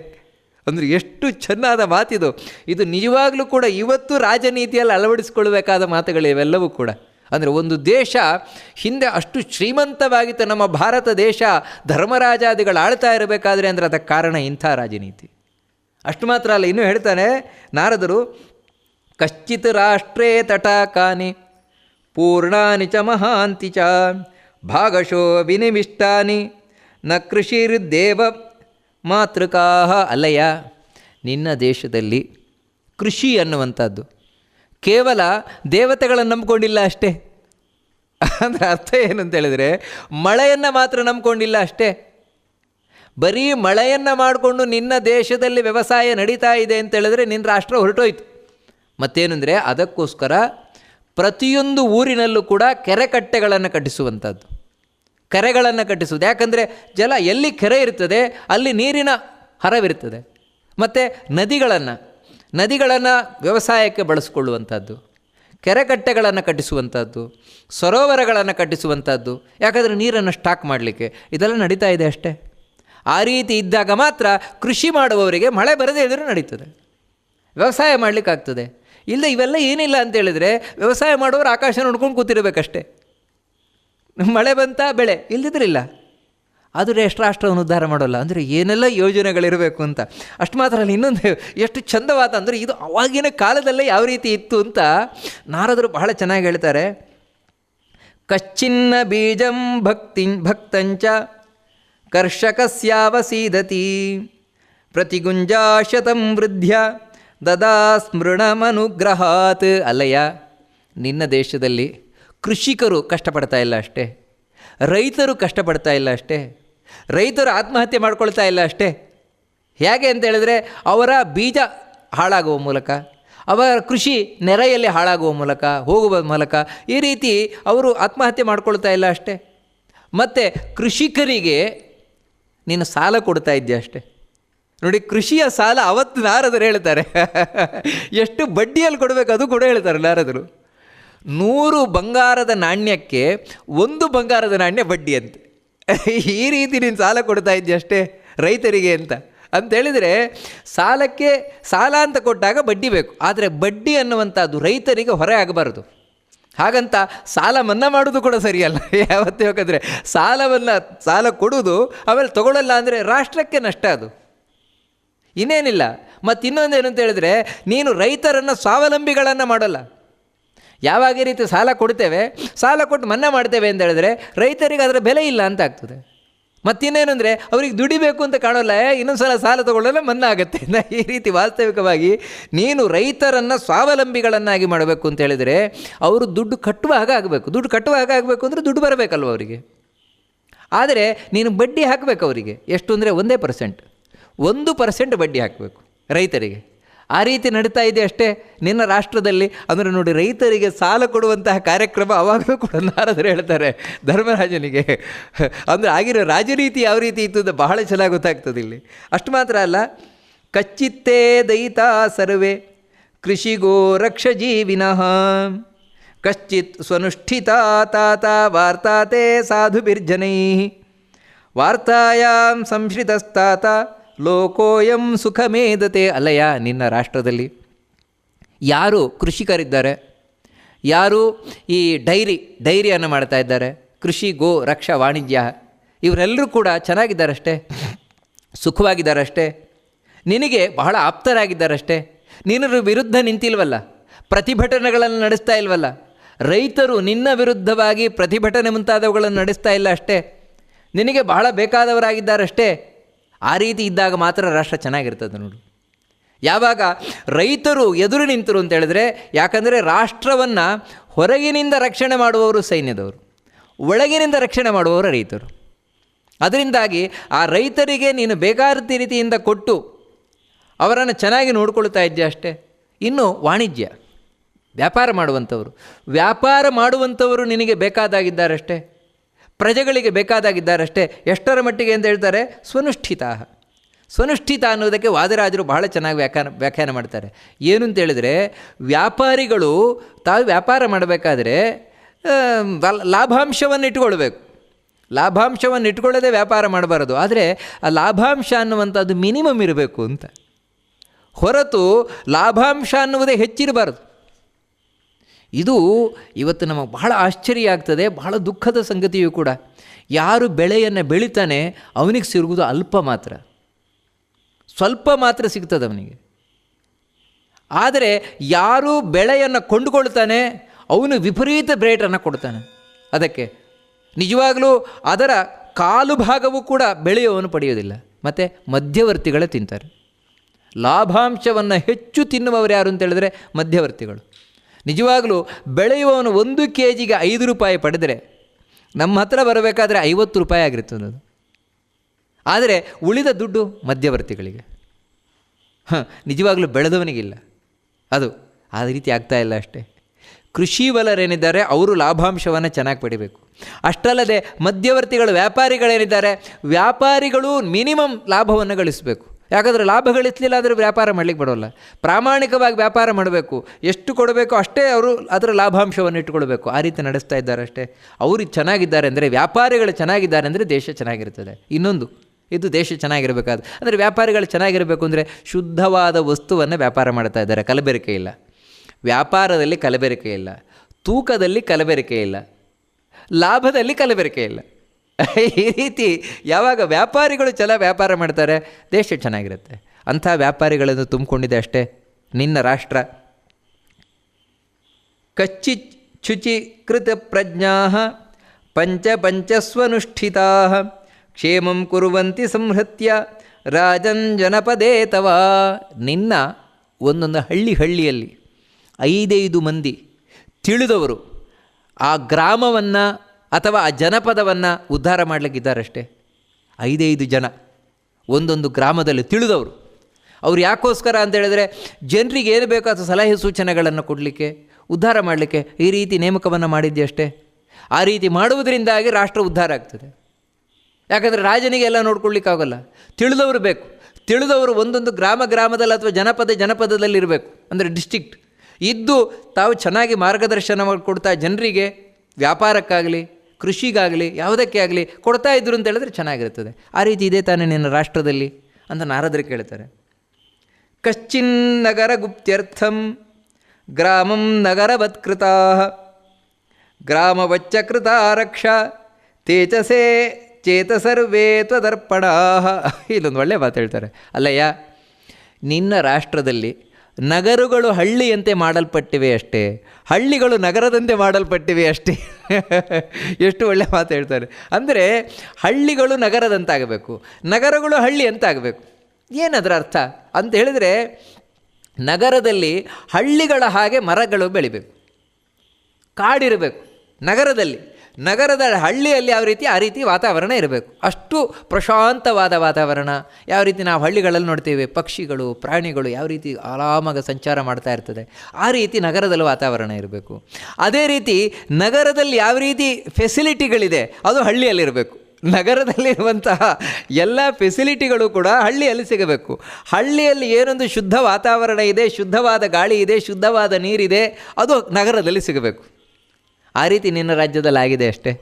ಅಂದರೆ ಎಷ್ಟು ಚೆನ್ನಾದ ಮಾತಿದು. ಇದು ನಿಜವಾಗಲೂ ಕೂಡ ಇವತ್ತು ರಾಜನೀತಿಯಲ್ಲಿ ಅಳವಡಿಸಿಕೊಳ್ಬೇಕಾದ ಮಾತುಗಳಿವೆಲ್ಲವೂ ಕೂಡ. ಅಂದರೆ ಒಂದು ದೇಶ ಹಿಂದೆ ಅಷ್ಟು ಶ್ರೀಮಂತವಾಗಿತ್ತು. ನಮ್ಮ ಭಾರತ ದೇಶ ಧರ್ಮರಾಜಾದಿಗಳು ಆಳ್ತಾ ಇರಬೇಕಾದ್ರೆ ಅಂದರೆ ಅದಕ್ಕೆ ಕಾರಣ ಇಂಥ ರಾಜನೀತಿ. ಅಷ್ಟು ಮಾತ್ರ ಅಲ್ಲ, ಇನ್ನೂ ಹೇಳ್ತಾನೆ, ನಾರದರು, ಕಶ್ಚಿತ್ ರಾಷ್ಟ್ರೇ ತಟಾಕಾನಿ, ಪೂರ್ಣಾನಿ ಚ ಮಹಾಂತಿ ಚ, ಭಾಗಶೋ ವಿನಿಮಿಷ್ಟಾನಿ, ನ ಕೃಷಿರ್ದೇವ ಮಾತೃಕಾ ಅಲ್ಲಯ್ಯ, ನಿನ್ನ ದೇಶದಲ್ಲಿ ಕೃಷಿ ಅನ್ನುವಂಥದ್ದು. ಕೇವಲ ದೇವತೆಗಳನ್ನು ನಂಬಿಕೊಂಡಿಲ್ಲ ಅಷ್ಟೇ. ಅಂದರೆ ಅರ್ಥ ಏನು ಅಂತ ಹೇಳಿದರೆ, ಮಳೆಯನ್ನು ಮಾತ್ರ ನಂಬಿಕೊಂಡಿಲ್ಲ ಅಷ್ಟೇ. ಬರೀ ಮಳೆಯನ್ನು ಮಾಡಿಕೊಂಡು ನಿನ್ನ ದೇಶದಲ್ಲಿ ವ್ಯವಸಾಯ ನಡೀತಾ ಇದೆ ಅಂತ ಹೇಳಿದ್ರೆ ನಿನ್ನ ರಾಷ್ಟ್ರ ಹೊರಟೋಯ್ತು. ಮತ್ತೇನೆಂದರೆ ಅದಕ್ಕೋಸ್ಕರ ಪ್ರತಿಯೊಂದು ಊರಿನಲ್ಲೂ ಕೂಡ ಕೆರೆಕಟ್ಟೆಗಳನ್ನು ಕಟ್ಟಿಸುವಂಥದ್ದು. ಕೆರೆಗಳನ್ನು ಕಟ್ಟಿಸುವುದು. ಯಾಕಂದರೆ ಜಲ ಎಲ್ಲಿ ಕೆರೆ ಇರ್ತದೆ, ಅಲ್ಲಿ ನೀರಿನ ಹರವಿರ್ತದೆ. ಮತ್ತು ನದಿಗಳನ್ನು ನದಿಗಳನ್ನು ವ್ಯವಸಾಯಕ್ಕೆ ಬಳಸಿಕೊಳ್ಳುವಂಥದ್ದು, ಕೆರೆಕಟ್ಟೆಗಳನ್ನು ಕಟ್ಟಿಸುವಂಥದ್ದು, ಸರೋವರಗಳನ್ನು ಕಟ್ಟಿಸುವಂಥದ್ದು, ಯಾಕಂದರೆ ನೀರನ್ನು ಸ್ಟಾಕ್ ಮಾಡಲಿಕ್ಕೆ ಇದೆಲ್ಲ ನಡೀತಾ ಇದೆ ಅಷ್ಟೇ. ಆ ರೀತಿ ಇದ್ದಾಗ ಮಾತ್ರ ಕೃಷಿ ಮಾಡುವವರಿಗೆ ಮಳೆ ಬರದೇ ಇದ್ದರೂ ನಡೀತದೆ. ವ್ಯವಸಾಯ ಮಾಡಲಿಕ್ಕಾಗ್ತದೆ ಇಲ್ಲದೆ ಇವೆಲ್ಲ ಏನಿಲ್ಲ ಅಂತೇಳಿದರೆ ವ್ಯವಸಾಯ ಮಾಡೋರು ಆಕಾಶ ನೋಡ್ಕೊಂಡು ಕೂತಿರಬೇಕಷ್ಟೇ. ಮಳೆ ಬಂತ ಬೆಳೆ ಇಲ್ಲದಿದ್ರಿಲ್ಲ ಆದರೆ ಎಷ್ಟು ರಾಷ್ಟ್ರವನ್ನು ಉದ್ಧಾರ ಮಾಡೋಲ್ಲ. ಅಂದರೆ ಏನೆಲ್ಲ ಯೋಜನೆಗಳಿರಬೇಕು ಅಂತ. ಅಷ್ಟು ಮಾತ್ರ ಅಲ್ಲಿ ಇನ್ನೊಂದು ಎಷ್ಟು ಚಂದವಾದ, ಅಂದರೆ ಇದು ಅವಾಗಿನ ಕಾಲದಲ್ಲೇ ಯಾವ ರೀತಿ ಇತ್ತು ಅಂತ ನಾರದರು ಬಹಳ ಚೆನ್ನಾಗಿ ಹೇಳ್ತಾರೆ. ಕಚ್ಚಿನ್ನ ಬೀಜಂ ಭಕ್ತಿ, ಭಕ್ತಂಚ ಕರ್ಷಕಸ್ಯಾವಸೀದತಿ ಪ್ರತಿಗುಂಜಾಶತಂ ವೃದ್ಧ್ಯ ದದಾ ಸ್ಮೃಣಮನುಗ್ರಹಾತ್. ಅಲ್ಲಯ್ಯ, ನಿನ್ನ ದೇಶದಲ್ಲಿ ಕೃಷಿಕರು ಕಷ್ಟಪಡ್ತಾ ಇಲ್ಲ ಅಷ್ಟೇ. ರೈತರು ಕಷ್ಟಪಡ್ತಾ ಇಲ್ಲ ಅಷ್ಟೇ. ರೈತರು ಆತ್ಮಹತ್ಯೆ ಮಾಡ್ಕೊಳ್ತಾ ಇಲ್ಲ ಅಷ್ಟೇ. ಹೇಗೆ ಅಂತ ಹೇಳಿದ್ರೆ ಅವರ ಬೀಜ ಹಾಳಾಗುವ ಮೂಲಕ, ಅವರ ಕೃಷಿ ನೆರೆಯಲ್ಲಿ ಹಾಳಾಗುವ ಮೂಲಕ, ಹೋಗುವ ಮೂಲಕ ಈ ರೀತಿ ಅವರು ಆತ್ಮಹತ್ಯೆ ಮಾಡ್ಕೊಳ್ತಾ ಇಲ್ಲ ಅಷ್ಟೇ. ಮತ್ತು ಕೃಷಿಕರಿಗೆ ನೀನು ಸಾಲ ಕೊಡ್ತಾ ಇದ್ದೀಯ ಅಷ್ಟೇ. ನೋಡಿ ಕೃಷಿಯ ಸಾಲ ಅವತ್ತು ನಾರದರು ಹೇಳ್ತಾರೆ. ಎಷ್ಟು ಬಡ್ಡಿಯಲ್ಲಿ ಕೊಡಬೇಕು ಅದು ಕೂಡ ಹೇಳ್ತಾರೆ ನಾರದರು. ನೂರು ಬಂಗಾರದ ನಾಣ್ಯಕ್ಕೆ ಒಂದು ಬಂಗಾರದ ನಾಣ್ಯ ಬಡ್ಡಿ ಅಂತೆ ಈ ರೀತಿ ನೀನು ಸಾಲ ಕೊಡ್ತಾ ಇದ್ದೆ ಅಷ್ಟೇ ರೈತರಿಗೆ ಅಂತ. ಅಂತೇಳಿದರೆ ಸಾಲಕ್ಕೆ ಸಾಲ ಅಂತ ಕೊಟ್ಟಾಗ ಬಡ್ಡಿ ಬೇಕು. ಆದರೆ ಬಡ್ಡಿ ಅನ್ನುವಂಥದ್ದು ರೈತರಿಗೆ ಹೊರೆ ಆಗಬಾರ್ದು. ಹಾಗಂತ ಸಾಲ ಮನ್ನಾ ಮಾಡೋದು ಕೂಡ ಸರಿಯಲ್ಲ. ಯಾವತ್ತು ಯಾಕಂದರೆ ಸಾಲವನ್ನು ಸಾಲ ಕೊಡೋದು ಆಮೇಲೆ ತಗೊಳ್ಳಲ್ಲ ಅಂದರೆ ರಾಷ್ಟ್ರಕ್ಕೆ ನಷ್ಟ ಅದು. ಇನ್ನೇನಿಲ್ಲ. ಮತ್ತು ಇನ್ನೊಂದೇನು ಅಂತ ಹೇಳಿದ್ರೆ ನೀನು ರೈತರನ್ನು ಸ್ವಾವಲಂಬಿಗಳನ್ನು ಮಾಡಲ್ಲ. ಯಾವಾಗ ಈ ರೀತಿ ಸಾಲ ಕೊಡ್ತೇವೆ? ಸಾಲ ಕೊಟ್ಟು ಮನ್ನಾ ಮಾಡ್ತೇವೆ ಅಂತ ಹೇಳಿದ್ರೆ ರೈತರಿಗೆ ಅದರ ಬೆಲೆ ಇಲ್ಲ ಅಂತ ಆಗ್ತದೆ. ಮತ್ತಿನ್ನೇನೆಂದರೆ ಅವ್ರಿಗೆ ದುಡಿಬೇಕು ಅಂತ ಕಾಣೋಲ್ಲ ಇನ್ನೊಂದು ಸಲ ಸಾಲ ತಗೊಳ್ಳಲ್ಲ ಮನ್ನಾ ಆಗುತ್ತೆ. ಈ ರೀತಿ ವಾಸ್ತವಿಕವಾಗಿ ನೀನು ರೈತರನ್ನು ಸ್ವಾವಲಂಬಿಗಳನ್ನಾಗಿ ಮಾಡಬೇಕು ಅಂತ ಹೇಳಿದರೆ ಅವರು ದುಡ್ಡು ಕಟ್ಟುವ ಹಾಗೆ ಆಗಬೇಕು. ದುಡ್ಡು ಕಟ್ಟುವ ಹಾಗೆ ಆಗಬೇಕು ಅಂದರೆ ದುಡ್ಡು ಬರಬೇಕಲ್ವ ಅವರಿಗೆ? ಆದರೆ ನೀನು ಬಡ್ಡಿ ಹಾಕಬೇಕು ಅವರಿಗೆ. ಎಷ್ಟು ಅಂದರೆ ಒಂದೇ ಪರ್ಸೆಂಟ್ ಒಂದು ಪರ್ಸೆಂಟ್ ಬಡ್ಡಿ ಹಾಕಬೇಕು ರೈತರಿಗೆ. ಆ ರೀತಿ ನಡೀತಾ ಇದೆ ಅಷ್ಟೇ. ನಿನ್ನ ರಾಷ್ಟ್ರದಲ್ಲಿ, ಅಂದರೆ ನೋಡಿ ರೈತರಿಗೆ ಸಾಲ ಕೊಡುವಂತಹ ಕಾರ್ಯಕ್ರಮ ಅವಾಗಲೂ ಕೂಡ ನಾರದರು ಹೇಳ್ತಾರೆ ಧರ್ಮರಾಜನಿಗೆ. ಅಂದರೆ ಆಗಿರೋ ರಾಜನೀತಿ ಯಾವ ರೀತಿ ಇತ್ತು ಅಂತ ಬಹಳ ಚೆನ್ನಾಗಿ ಗೊತ್ತಾಗ್ತದೆ ಇಲ್ಲಿ. ಅಷ್ಟು ಮಾತ್ರ ಅಲ್ಲ, ಕಚ್ಚಿತ್ತೇ ದಯಿತಾ ಸರ್ವೇ, ಕೃಷಿಗೋ ರಕ್ಷ ಜೀವಿನಃ. ಕಶ್ಚಿತ್ ಸ್ವನುಷ್ಠಿತ ತಾತ ವಾರ್ತಾತೆ ಸಾಧುಭಿರ್ಜನೈ ವಾರ್ತಾಯಾಂ ಸಂಶ್ರಿತಸ್ತಾತ ಲೋಕೋಯಂ ಸುಖಮೇದತೆ ಅಲ್ಲಯ್ಯ ನಿನ್ನ ರಾಷ್ಟ್ರದಲ್ಲಿ. ಯಾರು ಕೃಷಿಕರಿದ್ದಾರೆ? ಯಾರು ಈ ಡೈರಿ, ಡೈರಿಯನ್ನು ಮಾಡ್ತಾ ಇದ್ದಾರೆ? ಕೃಷಿ, ಗೋ, ರಕ್ಷಾ, ವಾಣಿಜ್ಯ, ಇವರೆಲ್ಲರೂ ಕೂಡ ಚೆನ್ನಾಗಿದ್ದಾರಷ್ಟೇ? ಸುಖವಾಗಿದ್ದಾರಷ್ಟೇ? ನಿನಗೆ ಬಹಳ ಆಪ್ತರಾಗಿದ್ದಾರಷ್ಟೇ? ನಿನ್ನ ವಿರುದ್ಧ ನಿಂತಿಲ್ವಲ್ಲ? ಪ್ರತಿಭಟನೆಗಳನ್ನು ನಡೆಸ್ತಾ ಇಲ್ವಲ್ಲ? ರೈತರು ನಿನ್ನ ವಿರುದ್ಧವಾಗಿ ಪ್ರತಿಭಟನೆ ಮುಂತಾದವುಗಳನ್ನು ನಡೆಸ್ತಾ ಇಲ್ಲ ಅಷ್ಟೇ? ನಿನಗೆ ಬಹಳ ಬೇಕಾದವರಾಗಿದ್ದಾರಷ್ಟೇ? ಆ ರೀತಿ ಇದ್ದಾಗ ಮಾತ್ರ ರಾಷ್ಟ್ರ ಚೆನ್ನಾಗಿರ್ತದೆ ನೋಡು. ಯಾವಾಗ ರೈತರು ಎದುರು ನಿಂತರು ಅಂತ ಹೇಳಿದ್ರೆ, ಯಾಕಂದರೆ ರಾಷ್ಟ್ರವನ್ನು ಹೊರಗಿನಿಂದ ರಕ್ಷಣೆ ಮಾಡುವವರು ಸೈನ್ಯದವರು, ಒಳಗಿನಿಂದ ರಕ್ಷಣೆ ಮಾಡುವವರು ರೈತರು. ಅದರಿಂದಾಗಿ ಆ ರೈತರಿಗೆ ನೀನು ಬೇಕಾದ ರೀತಿಯಿಂದ ಕೊಟ್ಟು ಅವರನ್ನು ಚೆನ್ನಾಗಿ ನೋಡ್ಕೊಳ್ತಾ ಇದ್ದೆ ಅಷ್ಟೇ. ಇನ್ನು ವಾಣಿಜ್ಯ, ವ್ಯಾಪಾರ ಮಾಡುವಂಥವರು ವ್ಯಾಪಾರ ಮಾಡುವಂಥವರು ನಿನಗೆ ಬೇಕಾದಾಗಿದ್ದಾರಷ್ಟೇ ಪ್ರಜೆಗಳಿಗೆ ಬೇಕಾದಾಗಿದ್ದಾರಷ್ಟೇ ಎಷ್ಟರ ಮಟ್ಟಿಗೆ ಅಂತ ಹೇಳ್ತಾರೆ? ಸ್ವನುಷ್ಠಿತ ಸ್ವನುಷ್ಠಿತ ಅನ್ನೋದಕ್ಕೆ ವಾದರಾಜರು ಬಹಳ ಚೆನ್ನಾಗಿ ವ್ಯಾಖ್ಯಾನ ವ್ಯಾಖ್ಯಾನ ಮಾಡ್ತಾರೆ. ಏನು ಅಂತ ಹೇಳಿದರೆ, ವ್ಯಾಪಾರಿಗಳು ತಾವು ವ್ಯಾಪಾರ ಮಾಡಬೇಕಾದ್ರೆ ಲಾಭಾಂಶವನ್ನು ಇಟ್ಕೊಳ್ಬೇಕು. ಲಾಭಾಂಶವನ್ನು ಇಟ್ಕೊಳ್ಳದೆ ವ್ಯಾಪಾರ ಮಾಡಬಾರದು. ಆದರೆ ಆ ಲಾಭಾಂಶ ಅನ್ನುವಂಥದ್ದು ಮಿನಿಮಮ್ ಇರಬೇಕು ಅಂತ. ಹೊರತು ಲಾಭಾಂಶ ಅನ್ನುವುದೇ ಹೆಚ್ಚಿರಬಾರದು. ಇದು ಇವತ್ತು ನಮಗೆ ಬಹಳ ಆಶ್ಚರ್ಯ ಆಗ್ತದೆ, ಬಹಳ ದುಃಖದ ಸಂಗತಿಯೂ ಕೂಡ. ಯಾರು ಬೆಳೆಯನ್ನು ಬೆಳಿತಾನೆ ಅವನಿಗೆ ಸಿಗುವುದು ಅಲ್ಪ ಮಾತ್ರ. ಸ್ವಲ್ಪ ಮಾತ್ರ ಸಿಗ್ತದೆ ಅವನಿಗೆ. ಆದರೆ ಯಾರು ಬೆಳೆಯನ್ನು ಕೊಂಡುಕೊಳ್ತಾನೆ, ಅವನು ವಿಪರೀತ ಬ್ರೇಟನ್ನು ಕೊಡ್ತಾನೆ. ಅದಕ್ಕೆ ನಿಜವಾಗಲೂ ಅದರ ಕಾಲು ಭಾಗವೂ ಕೂಡ ಬೆಳೆಯುವವನು ಪಡೆಯೋದಿಲ್ಲ ಮತ್ತು ಮಧ್ಯವರ್ತಿಗಳೇ ತಿಂತಾರೆ. ಲಾಭಾಂಶವನ್ನು ಹೆಚ್ಚು ತಿನ್ನುವವರು ಯಾರು ಅಂತ ಹೇಳಿದ್ರೆ ಮಧ್ಯವರ್ತಿಗಳು. ನಿಜವಾಗಲೂ ಬೆಳೆಯುವವನು ಒಂದು ಕೆ ಜಿಗೆ ಐದು ರೂಪಾಯಿ ಪಡೆದರೆ ನಮ್ಮ ಹತ್ರ ಬರಬೇಕಾದ್ರೆ ಐವತ್ತು ರೂಪಾಯಿ ಆಗಿರ್ತದೆ ಅದು ಆದರೆ ಉಳಿದ ದುಡ್ಡು ಮಧ್ಯವರ್ತಿಗಳಿಗೆ. ಹಾಂ, ನಿಜವಾಗಲೂ ಬೆಳೆದವನಿಗಿಲ್ಲ. ಅದು ಆ ರೀತಿ ಆಗ್ತಾ ಇಲ್ಲ ಅಷ್ಟೇ. ಕೃಷಿ ವಲರೇನಿದ್ದಾರೆ, ಅವರು ಲಾಭಾಂಶವನ್ನು ಚೆನ್ನಾಗಿ ಪಡಿಬೇಕು. ಅಷ್ಟಲ್ಲದೆ ಮಧ್ಯವರ್ತಿಗಳು ವ್ಯಾಪಾರಿಗಳೇನಿದ್ದಾರೆ, ವ್ಯಾಪಾರಿಗಳು ಮಿನಿಮಮ್ ಲಾಭವನ್ನು ಗಳಿಸಬೇಕು. ಯಾಕಂದರೆ ಗಳಿಸಲಿಲ್ಲ ಆದರೆ ವ್ಯಾಪಾರ ಮಾಡಲಿಕ್ಕೆ ಬಿಡೋಲ್ಲ. ಪ್ರಾಮಾಣಿಕವಾಗಿ ವ್ಯಾಪಾರ ಮಾಡಬೇಕು. ಎಷ್ಟು ಕೊಡಬೇಕು ಅಷ್ಟೇ ಅವರು ಅದರ ಲಾಭಾಂಶವನ್ನು ಇಟ್ಟುಕೊಳ್ಬೇಕು. ಆ ರೀತಿ ನಡೆಸ್ತಾ ಇದ್ದಾರೆ ಅಷ್ಟೇ. ಅವರು ಚೆನ್ನಾಗಿದ್ದಾರೆ ಅಂದರೆ, ವ್ಯಾಪಾರಿಗಳು ಚೆನ್ನಾಗಿದ್ದಾರೆ ಅಂದರೆ ದೇಶ ಚೆನ್ನಾಗಿರ್ತದೆ. ಇನ್ನೊಂದು, ಇದು ದೇಶ ಚೆನ್ನಾಗಿರಬೇಕಾದ, ಅಂದರೆ ವ್ಯಾಪಾರಿಗಳು ಚೆನ್ನಾಗಿರಬೇಕು ಅಂದರೆ ಶುದ್ಧವಾದ ವಸ್ತುವನ್ನು ವ್ಯಾಪಾರ ಮಾಡ್ತಾ ಇದ್ದಾರೆ. ಕಲಬೆರಕೆ ಇಲ್ಲ. ವ್ಯಾಪಾರದಲ್ಲಿ ಕಲಬೆರಕೆ ಇಲ್ಲ. ತೂಕದಲ್ಲಿ ಕಲಬೆರಕೆ ಇಲ್ಲ. ಲಾಭದಲ್ಲಿ ಕಲಬೆರಕೆ ಇಲ್ಲ. ಈ ರೀತಿ ಯಾವಾಗ ವ್ಯಾಪಾರಿಗಳು ಚಲ ವ್ಯಾಪಾರ ಮಾಡ್ತಾರೆ, ದೇಶ ಚೆನ್ನಾಗಿರುತ್ತೆ. ಅಂಥ ವ್ಯಾಪಾರಿಗಳನ್ನು ತುಂಬಿಕೊಂಡಿದೆ ಅಷ್ಟೇ. ನಿನ್ನ ರಾಷ್ಟ್ರ. ಕಚ್ಚಿ ಶುಚಿ ಕೃತ ಪ್ರಜ್ಞಾ ಪಂಚ ಪಂಚಸ್ವನುಷ್ಠಿತಾ ಕ್ಷೇಮಂ ಕುರುವಂತಿ ಸಂಹೃತ್ಯ ರಾಜನ್ ಜನಪದೇ ತವ. ನಿನ್ನ ಒಂದೊಂದು ಹಳ್ಳಿ ಹಳ್ಳಿಯಲ್ಲಿ ಐದೈದು ಮಂದಿ ತಿಳಿದವರು ಆ ಗ್ರಾಮವನ್ನು ಅಥವಾ ಆ ಜನಪದವನ್ನು ಉದ್ಧಾರ ಮಾಡಲಿಕ್ಕಿದ್ದಾರಷ್ಟೇ? ಐದೈದು ಜನ, ಒಂದೊಂದು ಗ್ರಾಮದಲ್ಲಿ ತಿಳಿದವರು. ಅವ್ರು ಯಾಕೋಸ್ಕರ ಅಂತ ಹೇಳಿದ್ರೆ, ಜನರಿಗೆ ಏನು ಬೇಕೋ ಅಥವಾ ಸಲಹೆ ಸೂಚನೆಗಳನ್ನು ಕೊಡಲಿಕ್ಕೆ, ಉದ್ಧಾರ ಮಾಡಲಿಕ್ಕೆ ಈ ರೀತಿ ನೇಮಕವನ್ನು ಮಾಡಿದ್ದೆ ಅಷ್ಟೇ ಆ ರೀತಿ ಮಾಡುವುದರಿಂದಾಗಿ ರಾಷ್ಟ್ರ ಉದ್ಧಾರ ಆಗ್ತದೆ. ಯಾಕಂದರೆ ರಾಜನಿಗೆ ಎಲ್ಲ ನೋಡ್ಕೊಳ್ಳಿಕ್ಕಾಗಲ್ಲ ತಿಳಿದವರು ಬೇಕು. ತಿಳಿದವರು ಒಂದೊಂದು ಗ್ರಾಮ ಗ್ರಾಮದಲ್ಲಿ ಅಥವಾ ಜನಪದ ಜನಪದದಲ್ಲಿ ಇರಬೇಕು. ಅಂದರೆ ಡಿಸ್ಟಿಕ್ಟ್ ಇದ್ದು ತಾವು ಚೆನ್ನಾಗಿ ಮಾರ್ಗದರ್ಶನ ಮಾಡಿಕೊಡ್ತಾ ಜನರಿಗೆ ವ್ಯಾಪಾರಕ್ಕಾಗಲಿ ಕೃಷಿಗಾಗಲಿ, ಯಾವುದಕ್ಕೆ ಆಗಲಿ, ಕೊಡ್ತಾ ಇದ್ರು ಅಂತ ಹೇಳಿದ್ರೆ ಚೆನ್ನಾಗಿರ್ತದೆ ಆ ರೀತಿ ಇದೆ ತಾನೇ ನಿನ್ನ ರಾಷ್ಟ್ರದಲ್ಲಿ ಅಂತ ನಾರದರು ಕೇಳ್ತಾರೆ. ಕಶ್ಚಿನ್ ನಗರ ಗುಪ್ತ್ಯರ್ಥಂ, ಗ್ರಾಮಂ ನಗರವತ್ಕೃತಾ ಗ್ರಾಮವಚ್ಚಕೃತ ರಕ್ಷ ತೇಜಸೇ ಚೇತಸರ್ವೇ ತ್ವದರ್ಪಣಾ. ಇಲ್ಲೊಂದು ಒಳ್ಳೆಯ ಮಾತು ಹೇಳ್ತಾರೆ. ಅಲ್ಲಯ್ಯ, ನಿನ್ನ ರಾಷ್ಟ್ರದಲ್ಲಿ ನಗರಗಳು ಹಳ್ಳಿಯಂತೆ ಮಾಡಲ್ಪಟ್ಟಿವೆ ಅಷ್ಟೇ. ಹಳ್ಳಿಗಳು ನಗರದಂತೆ ಮಾಡಲ್ಪಟ್ಟಿವೆ ಅಷ್ಟೇ. ಎಷ್ಟು ಒಳ್ಳೆ ಮಾತು ಹೇಳ್ತಾರೆ. ಅಂದರೆ ಹಳ್ಳಿಗಳು ನಗರದಂತಾಗಬೇಕು. ನಗರಗಳು ಹಳ್ಳಿ ಅಂತಾಗಬೇಕು. ಏನದರ ಅರ್ಥ? ಅಂತ ಹೇಳಿದರೆ ನಗರದಲ್ಲಿ ಹಳ್ಳಿಗಳ ಹಾಗೆ ಮರಗಳು ಬೆಳಿಬೇಕು. ಕಾಡಿರಬೇಕು. ನಗರದಲ್ಲಿ. ನಗರದ ಹಳ್ಳಿಯಲ್ಲಿ ಯಾವ ರೀತಿ, ಆ ರೀತಿ ವಾತಾವರಣ ಇರಬೇಕು. ಅಷ್ಟು ಪ್ರಶಾಂತವಾದ ವಾತಾವರಣ. ಯಾವ ರೀತಿ ನಾವು ಹಳ್ಳಿಗಳಲ್ಲಿ ನೋಡ್ತೇವೆ, ಪಕ್ಷಿಗಳು, ಪ್ರಾಣಿಗಳು ಯಾವ ರೀತಿ ಆರಾಮಾಗ ಸಂಚಾರ ಮಾಡ್ತಾ ಇರ್ತದೆ, ಆ ರೀತಿ ನಗರದಲ್ಲಿ ವಾತಾವರಣ ಇರಬೇಕು. ಅದೇ ರೀತಿ ನಗರದಲ್ಲಿ ಯಾವ ರೀತಿ ಫೆಸಿಲಿಟಿಗಳಿದೆ ಅದು ಹಳ್ಳಿಯಲ್ಲಿರಬೇಕು ನಗರದಲ್ಲಿರುವಂತಹ ಎಲ್ಲ ಫೆಸಿಲಿಟಿಗಳು ಕೂಡ ಹಳ್ಳಿಯಲ್ಲಿ ಸಿಗಬೇಕು. ಹಳ್ಳಿಯಲ್ಲಿ ಏನೊಂದು ಶುದ್ಧ ವಾತಾವರಣ ಇದೆ, ಶುದ್ಧವಾದ ಗಾಳಿ ಇದೆ, ಶುದ್ಧವಾದ ನೀರಿದೆ, ಅದು ನಗರದಲ್ಲಿ ಸಿಗಬೇಕು. ಆ ರೀತಿ ನಿನ್ನ ರಾಜ್ಯದಲ್ಲಿ ಆಗಿದೆ ಅಷ್ಟೇ.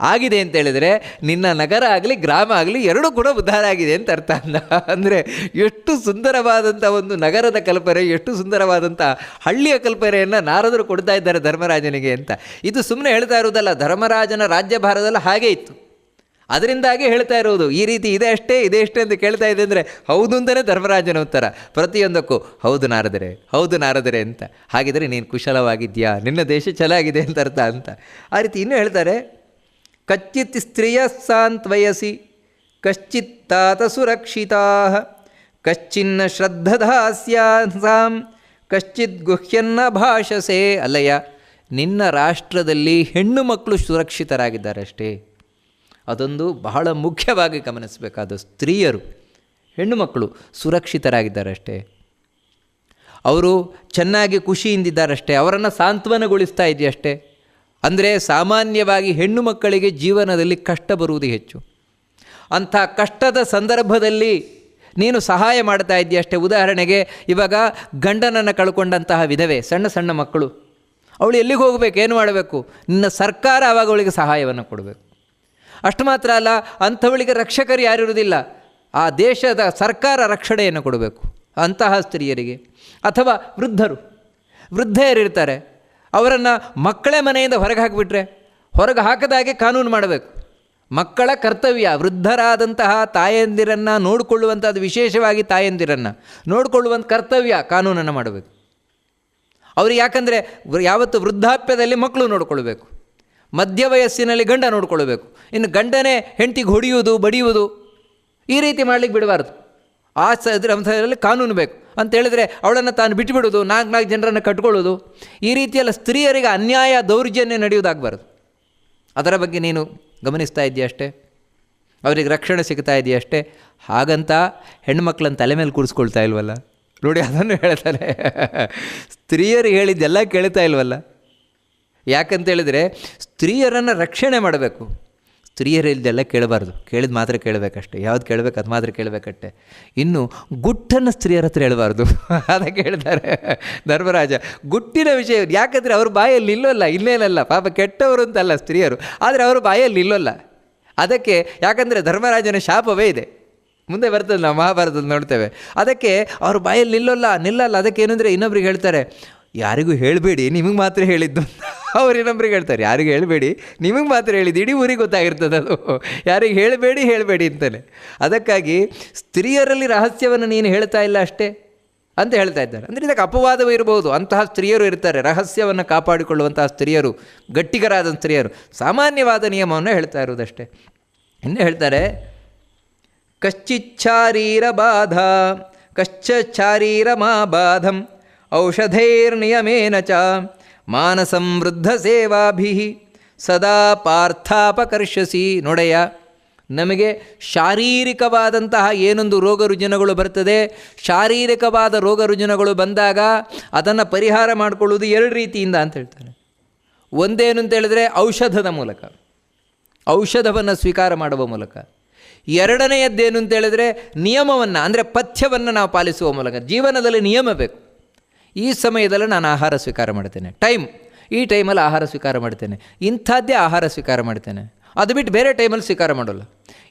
ಆಗಿದೆ ಅಂತ ಹೇಳಿದರೆ ನಿನ್ನ ನಗರ ಆಗಲಿ, ಗ್ರಾಮ ಆಗಲಿ ಎರಡೂ ಕೂಡ ಉದ್ಧಾರ ಆಗಿದೆ ಅಂತ ಅರ್ಥ ಅಂದ. ಅಂದರೆ ಎಷ್ಟು ಸುಂದರವಾದಂಥ ಒಂದು ನಗರದ ಕಲ್ಪನೆ, ಎಷ್ಟು ಸುಂದರವಾದಂಥ ಹಳ್ಳಿಯ ಕಲ್ಪನೆಯನ್ನು ನಾರದರು ಕೊಡ್ತಾ ಇದ್ದಾರೆ ಧರ್ಮರಾಜನಿಗೆ ಅಂತ. ಇದು ಸುಮ್ಮನೆ ಹೇಳ್ತಾ ಇರೋದಲ್ಲ ಧರ್ಮರಾಜನ ರಾಜ್ಯಭಾರದಲ್ಲಿ ಹಾಗೇ ಇತ್ತು. ಅದರಿಂದಾಗಿ ಹೇಳ್ತಾ ಇರೋದು ಈ ರೀತಿ ಇದೆ ಅಷ್ಟೇ ಇದೆ ಅಷ್ಟೇ ಅಂತ ಕೇಳ್ತಾ ಇದೆ ಅಂದರೆ ಹೌದು ಅಂತಲೇ ಧರ್ಮರಾಜನ ಉತ್ತರ. ಪ್ರತಿಯೊಂದಕ್ಕೂ ಹೌದು ನಾರದರೆ ಹೌದು ನಾರದರೆ ಅಂತ. ಹಾಗಿದ್ರೆ ನೀನು ಕುಶಲವಾಗಿದ್ಯಾ, ನಿನ್ನ ದೇಶ ಚೆನ್ನಾಗಿದೆ ಅಂತ ಅರ್ಥ ಅಂತ. ಆ ರೀತಿ ಇನ್ನೂ ಹೇಳ್ತಾರೆ, ಕಚ್ಚಿತ್ ಸ್ತ್ರೀಯ ಸಾಂತ್ವಯಸಿ, ಕಶ್ಚಿತ್ ತಾತ ಸುರಕ್ಷಿತಾ ಕಶ್ಚಿನ್ನ ಶ್ರದ್ಧದಾಸ್ಯಾಂ, ಕಶ್ಚಿತ್ ಗುಹ್ಯನ್ನ ಭಾಷಸೆ. ಅಲ್ಲಯ್ಯ, ನಿನ್ನ ರಾಷ್ಟ್ರದಲ್ಲಿ ಹೆಣ್ಣು ಮಕ್ಕಳು ಸುರಕ್ಷಿತರಾಗಿದ್ದಾರೆ ಅಷ್ಟೇ ಅದೊಂದು ಬಹಳ ಮುಖ್ಯವಾಗಿ ಗಮನಿಸಬೇಕಾದ ಸ್ತ್ರೀಯರು ಹೆಣ್ಣು ಮಕ್ಕಳು ಸುರಕ್ಷಿತರಾಗಿದ್ದಾರೆ ಅಷ್ಟೇ ಅವರು ಚೆನ್ನಾಗಿ ಖುಷಿಯಿಂದಿದ್ದಾರಷ್ಟೇ, ಅವರನ್ನು ಸಾಂತ್ವನಗೊಳಿಸ್ತಾ ಇದೆಯಷ್ಟೇ. ಅಂದರೆ ಸಾಮಾನ್ಯವಾಗಿ ಹೆಣ್ಣು ಮಕ್ಕಳಿಗೆ ಜೀವನದಲ್ಲಿ ಕಷ್ಟ ಬರುವುದು ಹೆಚ್ಚು. ಅಂಥ ಕಷ್ಟದ ಸಂದರ್ಭದಲ್ಲಿ ನೀನು ಸಹಾಯ ಮಾಡ್ತಾ ಇದೆಯಷ್ಟೇ. ಉದಾಹರಣೆಗೆ, ಇವಾಗ ಗಂಡನನ್ನು ಕಳ್ಕೊಂಡಂತಹ ವಿಧವೆ, ಸಣ್ಣ ಸಣ್ಣ ಮಕ್ಕಳು, ಅವಳು ಎಲ್ಲಿಗೆ ಹೋಗಬೇಕು, ಏನು ಮಾಡಬೇಕು? ನಿನ್ನ ಸರ್ಕಾರ ಆವಾಗ ಅವಳಿಗೆ ಸಹಾಯವನ್ನು ಕೊಡಬೇಕು. ಅಷ್ಟು ಮಾತ್ರ ಅಲ್ಲ, ಅಂಥವಳಿಗೆ ರಕ್ಷಕರು ಯಾರಿರುವುದಿಲ್ಲ ಆ ದೇಶದ ಸರ್ಕಾರ ರಕ್ಷಣೆಯನ್ನು ಕೊಡಬೇಕು ಅಂತಹ ಸ್ತ್ರೀಯರಿಗೆ. ಅಥವಾ ವೃದ್ಧರು. ವೃದ್ಧೆಯರಿರ್ತಾರೆ ಅವರನ್ನು ಮಕ್ಕಳೇ ಮನೆಯಿಂದ ಹೊರಗೆ ಹಾಕಿಬಿಟ್ರೆ, ಹೊರಗೆ ಹಾಕದಾಗೆ ಕಾನೂನು ಮಾಡಬೇಕು. ಮಕ್ಕಳ ಕರ್ತವ್ಯ, ವೃದ್ಧರಾದಂತಹ ತಾಯಂದಿರನ್ನು ನೋಡಿಕೊಳ್ಳುವಂಥದ್ದು ವಿಶೇಷವಾಗಿ ತಾಯಂದಿರನ್ನು ನೋಡಿಕೊಳ್ಳುವಂಥ ಕರ್ತವ್ಯ ಕಾನೂನನ್ನು ಮಾಡಬೇಕು. ಅವರು ಯಾಕಂದರೆ, ಯಾವತ್ತು ವೃದ್ಧಾಪ್ಯದಲ್ಲಿ ಮಕ್ಕಳು ನೋಡಿಕೊಳ್ಬೇಕು. ಮಧ್ಯ ವಯಸ್ಸಿನಲ್ಲಿ ಗಂಡ ನೋಡ್ಕೊಳ್ಬೇಕು. ಇನ್ನು ಗಂಡನೇ ಹೆಂಡತಿಗೆ ಹೊಡೆಯುವುದು, ಬಡಿಯುವುದು, ಈ ರೀತಿ ಮಾಡಲಿಕ್ಕೆ ಬಿಡಬಾರ್ದು. ಆ ಸಂದರ್ಭದಲ್ಲಿ ಕಾನೂನು ಬೇಕು. ಅಂತ ಹೇಳಿದರೆ ಅವಳನ್ನು ತಾನು ಬಿಟ್ಟುಬಿಡೋದು ನಾಲ್ಕು ನಾಲ್ಕು ಜನರನ್ನು ಕಟ್ಕೊಳ್ಳೋದು, ಈ ರೀತಿಯೆಲ್ಲ ಸ್ತ್ರೀಯರಿಗೆ ಅನ್ಯಾಯ ದೌರ್ಜನ್ಯ ನಡೆಯುವುದಾಗಬಾರ್ದು. ಅದರ ಬಗ್ಗೆ ನೀನು ಗಮನಿಸ್ತಾ ಇದೆಯಷ್ಟೇ ಅವರಿಗೆ ರಕ್ಷಣೆ ಸಿಗ್ತಾ ಇದೆಯಷ್ಟೇ ಹಾಗಂತ ಹೆಣ್ಮಕ್ಳನ್ನ ತಲೆ ಮೇಲೆ ಕೂರಿಸ್ಕೊಳ್ತಾ ಇಲ್ವಲ್ಲ? ನೋಡಿ, ಅದನ್ನು ಹೇಳ್ತಾರೆ ಸ್ತ್ರೀಯರು ಹೇಳಿದ್ದೆಲ್ಲ ಕೇಳ್ತಾ ಇಲ್ವಲ್ಲ? ಯಾಕಂತೇಳಿದರೆ ಸ್ತ್ರೀಯರನ್ನು ರಕ್ಷಣೆ ಮಾಡಬೇಕು. ಸ್ತ್ರೀಯರು ಇಲ್ದೆಲ್ಲ ಕೇಳಬಾರ್ದು. ಕೇಳಿದ ಮಾತ್ರ ಕೇಳಬೇಕಷ್ಟೆ. ಯಾವ್ದು ಕೇಳಬೇಕು ಅದು ಮಾತ್ರ ಕೇಳಬೇಕಷ್ಟೆ. ಇನ್ನು ಗುಟ್ಟನ್ನು ಸ್ತ್ರೀಯರ ಹತ್ರ ಹೇಳಬಾರ್ದು. ಅದಕ್ಕೆ ಹೇಳ್ತಾರೆ ಧರ್ಮರಾಜ. ಗುಟ್ಟಿನ ವಿಷಯ ಯಾಕಂದರೆ ಅವ್ರ ಬಾಯಲ್ಲಿ ಇಲ್ಲೋಲ್ಲ. ಇಲ್ಲೇನಲ್ಲ ಪಾಪ ಕೆಟ್ಟವರು ಅಂತಲ್ಲ ಸ್ತ್ರೀಯರು. ಆದರೆ ಅವ್ರ ಬಾಯಲ್ಲಿ ಇಲ್ಲೋಲ್ಲ ಅದಕ್ಕೆ ಯಾಕಂದರೆ ಧರ್ಮರಾಜನ ಶಾಪವೇ ಇದೆ. ಮುಂದೆ ಬರ್ತದೆ, ನಾವು ಮಹಾಭಾರತದಲ್ಲಿ ನೋಡ್ತೇವೆ. ಅದಕ್ಕೆ ಅವ್ರ ಬಾಯಲ್ಲಿ ನಿಲ್ಲೋಲ್ಲ, ನಿಲ್ಲಲ್ಲ. ಅದಕ್ಕೆ ಏನಂದರೆ ಇನ್ನೊಬ್ರಿಗೆ ಹೇಳ್ತಾರೆ ಯಾರಿಗೂ ಹೇಳಬೇಡಿ, ನಿಮಗೆ ಮಾತ್ರ ಹೇಳಿದ್ದು ಅವ್ರು ಇನ್ನೊಬ್ರಿಗೆ ಹೇಳ್ತಾರೆ. ಯಾರಿಗೂ ಹೇಳಬೇಡಿ, ನಿಮಗೆ ಮಾತ್ರ ಹೇಳಿದ್ದು, ಇಡೀ ಊರಿಗೆ ಗೊತ್ತಾಗಿರ್ತದೆ ಅದು. ಯಾರಿಗೆ ಹೇಳಬೇಡಿ ಹೇಳಬೇಡಿ ಅಂತಲೇ ಅದಕ್ಕಾಗಿ ಸ್ತ್ರೀಯರಲ್ಲಿ ರಹಸ್ಯವನ್ನು ನೀನು ಹೇಳ್ತಾ ಇಲ್ಲ ಅಷ್ಟೇ ಅಂತ ಹೇಳ್ತಾ ಇದ್ದಾರೆ. ಅಂದರೆ ಇದಕ್ಕೆ ಅಪವಾದವೂ ಇರಬಹುದು ಅಂತಹ ಸ್ತ್ರೀಯರು ಇರ್ತಾರೆ. ರಹಸ್ಯವನ್ನು ಕಾಪಾಡಿಕೊಳ್ಳುವಂತಹ ಸ್ತ್ರೀಯರು, ಗಟ್ಟಿಗರಾದ ಸ್ತ್ರೀಯರು, ಸಾಮಾನ್ಯವಾದ ನಿಯಮವನ್ನು ಹೇಳ್ತಾ ಇರೋದಷ್ಟೇ ಇನ್ನು ಹೇಳ್ತಾರೆ ಕಶ್ಚಿಚ್ಛಾರೀರ ಬಾಧ ಕಶ್ಚಾರೀರ ಮಾ ಬಾಧಂ ಔಷಧೈರ್ನಿಯಮೇನ ಚ ಮಾನಸಂ ವೃದ್ಧ ಸೇವಾಭಿ ಸದಾ ಪಾರ್ಥಾಪಕರ್ಷಸಿ ನೋಡೆಯ. ನಮಗೆ ಶಾರೀರಿಕವಾದಂತಹ ಏನೊಂದು ರೋಗ ರುಜಿನಗಳು ಬರ್ತದೆ, ಶಾರೀರಿಕವಾದ ರೋಗ ರುಜಿನಗಳು ಬಂದಾಗ ಅದನ್ನು ಪರಿಹಾರ ಮಾಡಿಕೊಳ್ಳುವುದು ಎರಡು ರೀತಿಯಿಂದ ಅಂತ ಹೇಳ್ತಾರೆ. ಒಂದೇನು ಅಂತ ಹೇಳಿದ್ರೆ ಔಷಧದ ಮೂಲಕ. ಔಷಧವನ್ನು ಸ್ವೀಕಾರ ಮಾಡುವ ಮೂಲಕ. ಎರಡನೆಯದ್ದೇನು ಅಂತ ಹೇಳಿದ್ರೆ ನಿಯಮವನ್ನು, ಅಂದರೆ ಪಥ್ಯವನ್ನು ನಾವು ಪಾಲಿಸುವ ಮೂಲಕ. ಜೀವನದಲ್ಲಿ ನಿಯಮ ಬೇಕು. ಈ ಸಮಯದಲ್ಲಿ ನಾನು ಆಹಾರ ಸ್ವೀಕಾರ ಮಾಡ್ತೇನೆ. ಟೈಮ್ ಈ ಟೈಮಲ್ಲಿ ಆಹಾರ ಸ್ವೀಕಾರ ಮಾಡ್ತೇನೆ. ಇಂಥದ್ದೇ ಆಹಾರ ಸ್ವೀಕಾರ ಮಾಡ್ತೇನೆ. ಅದು ಬಿಟ್ಟು ಬೇರೆ ಟೈಮಲ್ಲಿ ಸ್ವೀಕಾರ ಮಾಡೋಲ್ಲ.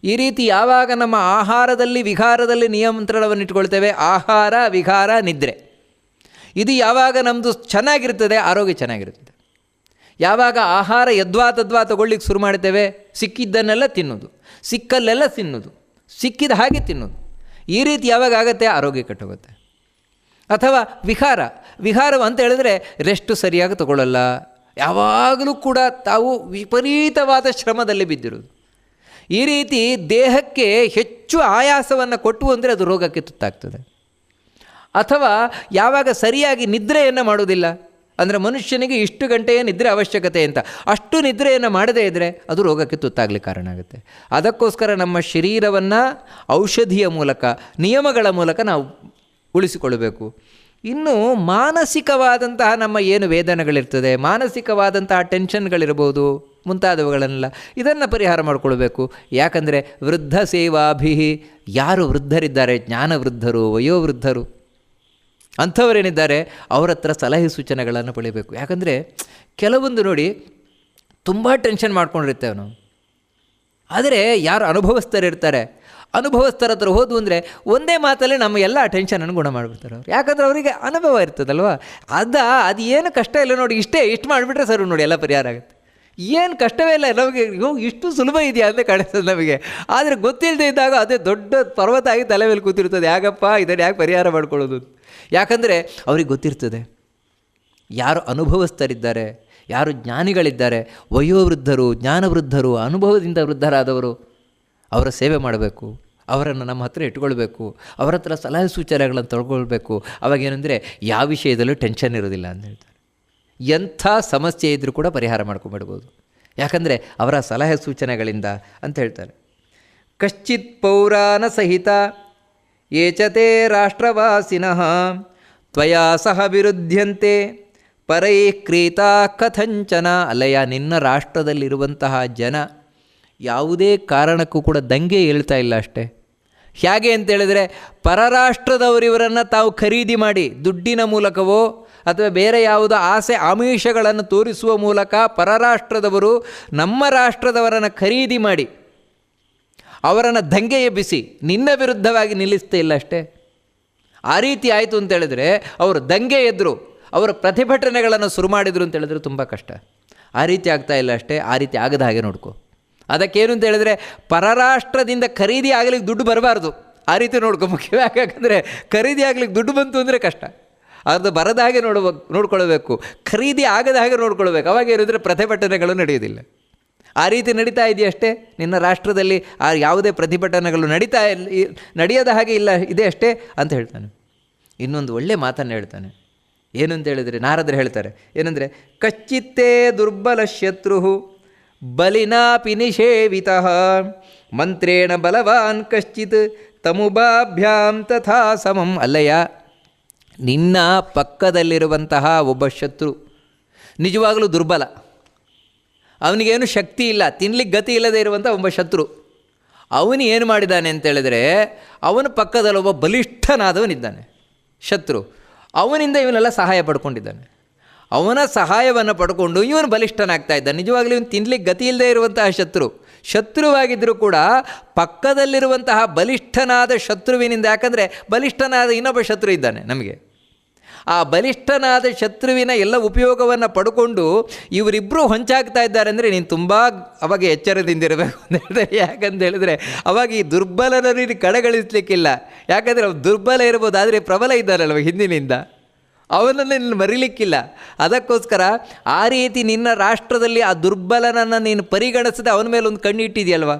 ಈ ರೀತಿ ಯಾವಾಗ ನಮ್ಮ ಆಹಾರದಲ್ಲಿ, ವಿಹಾರದಲ್ಲಿ ನಿಯಂತ್ರಣವನ್ನು ಇಟ್ಕೊಳ್ತೇವೆ? ಆಹಾರ, ವಿಹಾರ, ನಿದ್ರೆ. ಇದು ಯಾವಾಗ ನಮ್ಮದು ಚೆನ್ನಾಗಿರ್ತದೆ? ಆರೋಗ್ಯ ಚೆನ್ನಾಗಿರ್ತದೆ. ಯಾವಾಗ ಆಹಾರ ಯದ್ವಾ ತದ್ವಾ ತಗೊಳ್ಳಿಕ್ಕೆ ಶುರು ಮಾಡ್ತೇವೆ? ಸಿಕ್ಕಿದ್ದನ್ನೆಲ್ಲ ತಿನ್ನೋದು. ಸಿಕ್ಕಲ್ಲೆಲ್ಲ ತಿನ್ನೋದು. ಸಿಕ್ಕಿದ ಹಾಗೆ ತಿನ್ನೋದು. ಈ ರೀತಿ ಯಾವಾಗ ಆಗುತ್ತೆ? ಆರೋಗ್ಯ ಕೆಟ್ಟೋಗುತ್ತೆ. ಅಥವಾ ವಿಹಾರ. ವಿಹಾರ ಅಂತ ಹೇಳಿದ್ರೆ ರೆಸ್ಟು ಸರಿಯಾಗಿ ತಗೊಳ್ಳಲ್ಲ. ಯಾವಾಗಲೂ ಕೂಡ ತಾವು ವಿಪರೀತವಾದ ಶ್ರಮದಲ್ಲಿ ಬಿದ್ದಿರೋದು ಈ ರೀತಿ ದೇಹಕ್ಕೆ ಹೆಚ್ಚು ಆಯಾಸವನ್ನು ಕೊಟ್ಟು ಅಂದರೆ ಅದು ರೋಗಕ್ಕೆ ತುತ್ತಾಗ್ತದೆ. ಅಥವಾ ಯಾವಾಗ ಸರಿಯಾಗಿ ನಿದ್ರೆಯನ್ನು ಮಾಡುವುದಿಲ್ಲ. ಅಂದರೆ ಮನುಷ್ಯನಿಗೆ ಇಷ್ಟು ಗಂಟೆಯ ನಿದ್ರೆ ಅವಶ್ಯಕತೆ ಅಂತ. ಅಷ್ಟು ನಿದ್ರೆಯನ್ನು ಮಾಡದೇ ಇದ್ದರೆ ಅದು ರೋಗಕ್ಕೆ ತುತ್ತಾಗಲಿ ಕಾರಣ ಆಗುತ್ತೆ. ಅದಕ್ಕೋಸ್ಕರ ನಮ್ಮ ಶರೀರವನ್ನು ಔಷಧಿಯ ಮೂಲಕ, ನಿಯಮಗಳ ಮೂಲಕ ನಾವು ಉಳಿಸಿಕೊಳ್ಳಬೇಕು. ಇನ್ನು ಮಾನಸಿಕವಾದಂತಹ ನಮ್ಮ ಏನು ವೇದನೆಗಳಿರ್ತದೆ, ಮಾನಸಿಕವಾದಂತಹ ಟೆನ್ಷನ್ಗಳಿರ್ಬೋದು, ಮುಂತಾದವುಗಳನ್ನೆಲ್ಲ ಇದನ್ನು ಪರಿಹಾರ ಮಾಡಿಕೊಳ್ಬೇಕು. ಯಾಕಂದರೆ ವೃದ್ಧ ಸೇವಾಭಿ ಯಾರು ವೃದ್ಧರಿದ್ದಾರೆ? ಜ್ಞಾನ ವೃದ್ಧರು ವಯೋವೃದ್ಧರು ಅಂಥವರೇನಿದ್ದಾರೆ? ಅವರ ಹತ್ರ ಸಲಹೆ ಸೂಚನೆಗಳನ್ನು ಪಡಿಬೇಕು ಯಾಕಂದರೆ ಕೆಲವೊಂದು ನೋಡಿ ತುಂಬ ಟೆನ್ಷನ್ ಮಾಡ್ಕೊಂಡಿರ್ತೇವೆ ನಾವು ಆದರೆ ಯಾರು ಅನುಭವಸ್ಥರಿರ್ತಾರೆ? ಅನುಭವಸ್ಥರ ಹತ್ರ ಹೋದು ಅಂದರೆ ಒಂದೇ ಮಾತಲ್ಲಿ ನಮ್ಮ ಎಲ್ಲ ಟೆನ್ಷನನ್ನು ಗುಣ ಮಾಡಿಬಿಡ್ತಾರೆ ಅವ್ರು. ಯಾಕಂದ್ರೆ ಅವರಿಗೆ ಅನುಭವ ಇರ್ತದಲ್ವ? ಅದ, ಅದು ಏನು ಕಷ್ಟ ಇಲ್ಲ ನೋಡಿ, ಇಷ್ಟೇ, ಇಷ್ಟು ಮಾಡಿಬಿಟ್ರೆ ಸರ್ ನೋಡಿ, ಎಲ್ಲ ಪರಿಹಾರ ಆಗುತ್ತೆ. ಏನು ಕಷ್ಟವೇ ಇಲ್ಲ, ನಮಗೆ ಇಷ್ಟು ಸುಲಭ ಇದೆಯಾ ಅಂತ ಕಾಣಿಸ್ತದೆ ನಮಗೆ. ಆದರೆ ಗೊತ್ತಿಲ್ಲದೆ ಇದ್ದಾಗ ಅದೇ ದೊಡ್ಡ ಪರ್ವತ ಆಗಿ ತಲೆ ಮೇಲೆ ಕೂತಿರ್ತದೆ. ಯಾಕಪ್ಪ? ಇದನ್ನು ಯಾಕೆ ಪರಿಹಾರ ಮಾಡ್ಕೊಳ್ಳೋದು ಯಾಕಂದರೆ ಅವ್ರಿಗೆ ಗೊತ್ತಿರ್ತದೆ. ಯಾರು ಅನುಭವಸ್ಥರಿದ್ದಾರೆ, ಯಾರು ಜ್ಞಾನಿಗಳಿದ್ದಾರೆ, ವಯೋವೃದ್ಧರು, ಜ್ಞಾನವೃದ್ಧರು, ಅನುಭವದಿಂದ ವೃದ್ಧರಾದವರು ಅವರ ಸೇವೆ ಮಾಡಬೇಕು, ಅವರನ್ನು ನಮ್ಮ ಹತ್ರ ಇಟ್ಕೊಳ್ಬೇಕು ಅವರ ಹತ್ರ ಸಲಹೆ ಸೂಚನೆಗಳನ್ನು ತೊಳ್ಕೊಳ್ಬೇಕು. ಅವಾಗೇನೆಂದರೆ ಯಾವ ವಿಷಯದಲ್ಲೂ ಟೆನ್ಷನ್ ಇರೋದಿಲ್ಲ ಅಂತ ಹೇಳ್ತಾರೆ. ಎಂಥ ಸಮಸ್ಯೆ ಇದ್ದರೂ ಕೂಡ ಪರಿಹಾರ ಮಾಡ್ಕೊಂಬಿಡ್ಬೋದು ಯಾಕಂದರೆ ಅವರ ಸಲಹೆ ಸೂಚನೆಗಳಿಂದ ಅಂತ ಹೇಳ್ತಾರೆ. ಕಶ್ಚಿತ್ ಪೌರಾಣ ಸಹಿತ, ಏಚತೆ ರಾಷ್ಟ್ರವಾಸಿನಃ, ತ್ವಯಾ ಸಹ ವಿರುದ್ಧಂತೆ ಪರೈ ಕ್ರೀತಾ ಕಥಂಚನ ಅಲ್ಲಯ್ಯ ನಿನ್ನ ರಾಷ್ಟ್ರದಲ್ಲಿರುವಂತಹ ಜನ. ಯಾವುದೇ ಕಾರಣಕ್ಕೂ ಕೂಡ ದಂಗೆ ಹೇಳ್ತಾ ಇಲ್ಲ ಅಷ್ಟೇ. ಹೇಗೆ ಅಂತೇಳಿದರೆ ಪರರಾಷ್ಟ್ರದವರಿವರನ್ನು ತಾವು ಖರೀದಿ ಮಾಡಿ ದುಡ್ಡಿನ ಮೂಲಕವೋ ಅಥವಾ ಬೇರೆ ಯಾವುದೋ ಆಸೆ ಆಮಿಷಗಳನ್ನು ತೋರಿಸುವ ಮೂಲಕ ಪರರಾಷ್ಟ್ರದವರು ನಮ್ಮ ರಾಷ್ಟ್ರದವರನ್ನು ಖರೀದಿ ಮಾಡಿ ಅವರನ್ನು ದಂಗೆ ಎಬ್ಬಿಸಿ ನಿನ್ನ ವಿರುದ್ಧವಾಗಿ ನಿಲ್ಲಿಸ್ತೇ ಇಲ್ಲ ಅಷ್ಟೇ. ಆ ರೀತಿ ಆಯಿತು ಅಂತೇಳಿದರೆ ಅವರು ದಂಗೆ ಎದ್ರು, ಅವರು ಪ್ರತಿಭಟನೆಗಳನ್ನು ಶುರು ಮಾಡಿದರು ಅಂತೇಳಿದ್ರೆ ತುಂಬ ಕಷ್ಟ. ಆ ರೀತಿ ಆಗ್ತಾ ಇಲ್ಲ ಅಷ್ಟೇ, ಆ ರೀತಿ ಆಗದ ಹಾಗೆ ನೋಡ್ಕೊ. ಅದಕ್ಕೇನು ಅಂತ ಹೇಳಿದ್ರೆ ಪರರಾಷ್ಟ್ರದಿಂದ ಖರೀದಿ ಆಗಲಿಕ್ಕೆ ದುಡ್ಡು ಬರಬಾರ್ದು. ಆ ರೀತಿ ನೋಡ್ಕೊ ಮುಖ್ಯ ಯಾಕಂದರೆ ಖರೀದಿ ಆಗಲಿಕ್ಕೆ ದುಡ್ಡು ಬಂತು ಅಂದರೆ ಕಷ್ಟ. ಅದು ಬರದ ಹಾಗೆ ನೋಡ್ಬೇಕು ನೋಡ್ಕೊಳ್ಬೇಕು. ಖರೀದಿ ಆಗದ ಹಾಗೆ ನೋಡ್ಕೊಳ್ಬೇಕು. ಅವಾಗ ಏನಿದ್ರೆ ಪ್ರತಿಭಟನೆಗಳು ನಡೆಯೋದಿಲ್ಲ ಆ ರೀತಿ ನಡೀತಾ ಇದೆಯಷ್ಟೇ ನಿನ್ನ ರಾಷ್ಟ್ರದಲ್ಲಿ ಆ ಯಾವುದೇ ಪ್ರತಿಭಟನೆಗಳು ನಡೀತಾ ಇಲ್ಲ ನಡೆಯದ ಹಾಗೆ ಇಲ್ಲ, ಇದೆ ಅಷ್ಟೇ ಅಂತ ಹೇಳ್ತಾನೆ. ಇನ್ನೊಂದು ಒಳ್ಳೆ ಮಾತನ್ನು ಹೇಳ್ತಾನೆ. ಏನಂತ ಹೇಳಿದರೆ ನಾರದರು ಹೇಳ್ತಾರೆ. ಏನಂದರೆ, ಕಚ್ಚಿತ್ತೇ ದುರ್ಬಲ ಶತ್ರು ಬಲಿನಾಪಿ ನಿಷೇವಿತ ಮಂತ್ರೇಣ ಬಲವಾನ್ ಕಶ್ಚಿತ್ ತಮುಬಾಭ್ಯಾಂ ತಥಾ ಸಮಂ ಅಲ್ಲಯ್ಯ ನಿನ್ನ ಪಕ್ಕದಲ್ಲಿರುವಂತಹ ಒಬ್ಬ ಶತ್ರು ನಿಜವಾಗಲೂ ದುರ್ಬಲ. ಅವನಿಗೇನು ಶಕ್ತಿ ಇಲ್ಲ, ತಿನ್ಲಿಕ್ಕೆ ಗತಿ ಇಲ್ಲದೆ ಇರುವಂಥ ಒಬ್ಬ ಶತ್ರು. ಅವನು ಏನು ಮಾಡಿದ್ದಾನೆ ಅಂತೇಳಿದರೆ ಅವನ ಪಕ್ಕದಲ್ಲಿ ಒಬ್ಬ ಬಲಿಷ್ಠನಾದವನಿದ್ದಾನೆ, ಶತ್ರು. ಅವನಿಂದ ಇವನೆಲ್ಲ ಸಹಾಯ ಪಡ್ಕೊಂಡಿದ್ದಾನೆ. ಅವನ ಸಹಾಯವನ್ನು ಪಡ್ಕೊಂಡು ಇವನು ಬಲಿಷ್ಠನಾಗ್ತಾ ಇದ್ದಾನೆ. ನಿಜವಾಗ್ಲೂ ಇವನು ತಿನ್ಲಿಕ್ಕೆ ಗತಿ ಇಲ್ಲದೆ ಇರುವಂತಹ ಶತ್ರು. ಶತ್ರುವಾಗಿದ್ದರೂ ಕೂಡ ಪಕ್ಕದಲ್ಲಿರುವಂತಹ ಬಲಿಷ್ಠನಾದ ಶತ್ರುವಿನಿಂದ, ಯಾಕಂದರೆ ಬಲಿಷ್ಠನಾದ ಇನ್ನೊಬ್ಬ ಶತ್ರು ಇದ್ದಾನೆ ನಮಗೆ. ಆ ಬಲಿಷ್ಠನಾದ ಶತ್ರುವಿನ ಎಲ್ಲ ಉಪಯೋಗವನ್ನು ಪಡ್ಕೊಂಡು ಇವರಿಬ್ಬರು ಹೊಂಚಾಗ್ತಾ ಇದ್ದಾರೆ ಅಂದರೆ ನೀನು ತುಂಬ ಅವಾಗ ಎಚ್ಚರದಿಂದಿರಬೇಕು ಅಂತ ಹೇಳಿದ್ರೆ, ಯಾಕಂತ ಹೇಳಿದ್ರೆ ಅವಾಗ ಈ ದುರ್ಬಲನ ಕಡೆಗಳಿಸ್ಲಿಕ್ಕಿಲ್ಲ ಯಾಕಂದರೆ ಅವ್ರು ದುರ್ಬಲ ಇರ್ಬೋದು, ಆದರೆ ಪ್ರಬಲ ಇದ್ದಾರಲ್ವ ಹಿಂದಿನಿಂದ. ಅವನನ್ನು ನೀನು ಮರಿಲಿಕ್ಕಿಲ್ಲ. ಅದಕ್ಕೋಸ್ಕರ ಆ ರೀತಿ ನಿನ್ನ ರಾಷ್ಟ್ರದಲ್ಲಿ ಆ ದುರ್ಬಲನನ್ನು ನೀನು ಪರಿಗಣಿಸದೆ ಅವನ ಮೇಲೆ ಒಂದು ಕಣ್ಣು ಇಟ್ಟಿದೆಯಲ್ವ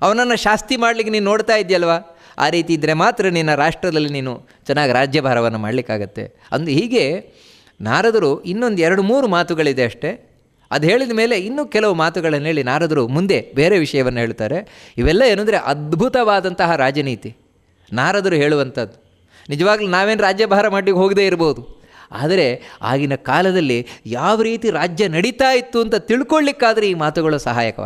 ಅವನನ್ನು ಶಾಸ್ತಿ ಮಾಡಲಿಕ್ಕೆ ನೀನು ನೋಡ್ತಾ ಇದೆಯಲ್ವ ಆ ರೀತಿ ಇದ್ದರೆ ಮಾತ್ರ ನಿನ್ನ ರಾಷ್ಟ್ರದಲ್ಲಿ ನೀನು ಚೆನ್ನಾಗಿ ರಾಜ್ಯಭಾರವನ್ನು ಮಾಡಲಿಕ್ಕಾಗತ್ತೆ. ಅಂದು ಹೀಗೆ ನಾರದರು ಇನ್ನೊಂದು ಎರಡು ಮೂರು ಮಾತುಗಳಿದೆ ಅಷ್ಟೇ. ಅದು ಹೇಳಿದ ಮೇಲೆ ಇನ್ನೂ ಕೆಲವು ಮಾತುಗಳನ್ನು ಹೇಳಿ ನಾರದರು ಮುಂದೆ ಬೇರೆ ವಿಷಯವನ್ನು ಹೇಳ್ತಾರೆ. ಇವೆಲ್ಲ ಏನಂದರೆ ಅದ್ಭುತವಾದಂತಹ ರಾಜನೀತಿ. ನಾರದರು ಹೇಳುವಂಥದ್ದು. ನಿಜವಾಗ್ಲೂ ನಾವೇನು ರಾಜ್ಯಭಾರ ಮಾಡಲಿಕ್ಕೆ ಹೋಗದೇ ಇರ್ಬೋದು. ಆದರೆ ಆಗಿನ ಕಾಲದಲ್ಲಿ ಯಾವ ರೀತಿ ರಾಜ್ಯ ನಡೀತಾ ಇತ್ತು ಅಂತ ತಿಳ್ಕೊಳ್ಳಿಕ್ಕಾದರೆ ಈ ಮಾತುಗಳು ಸಹಾಯಕ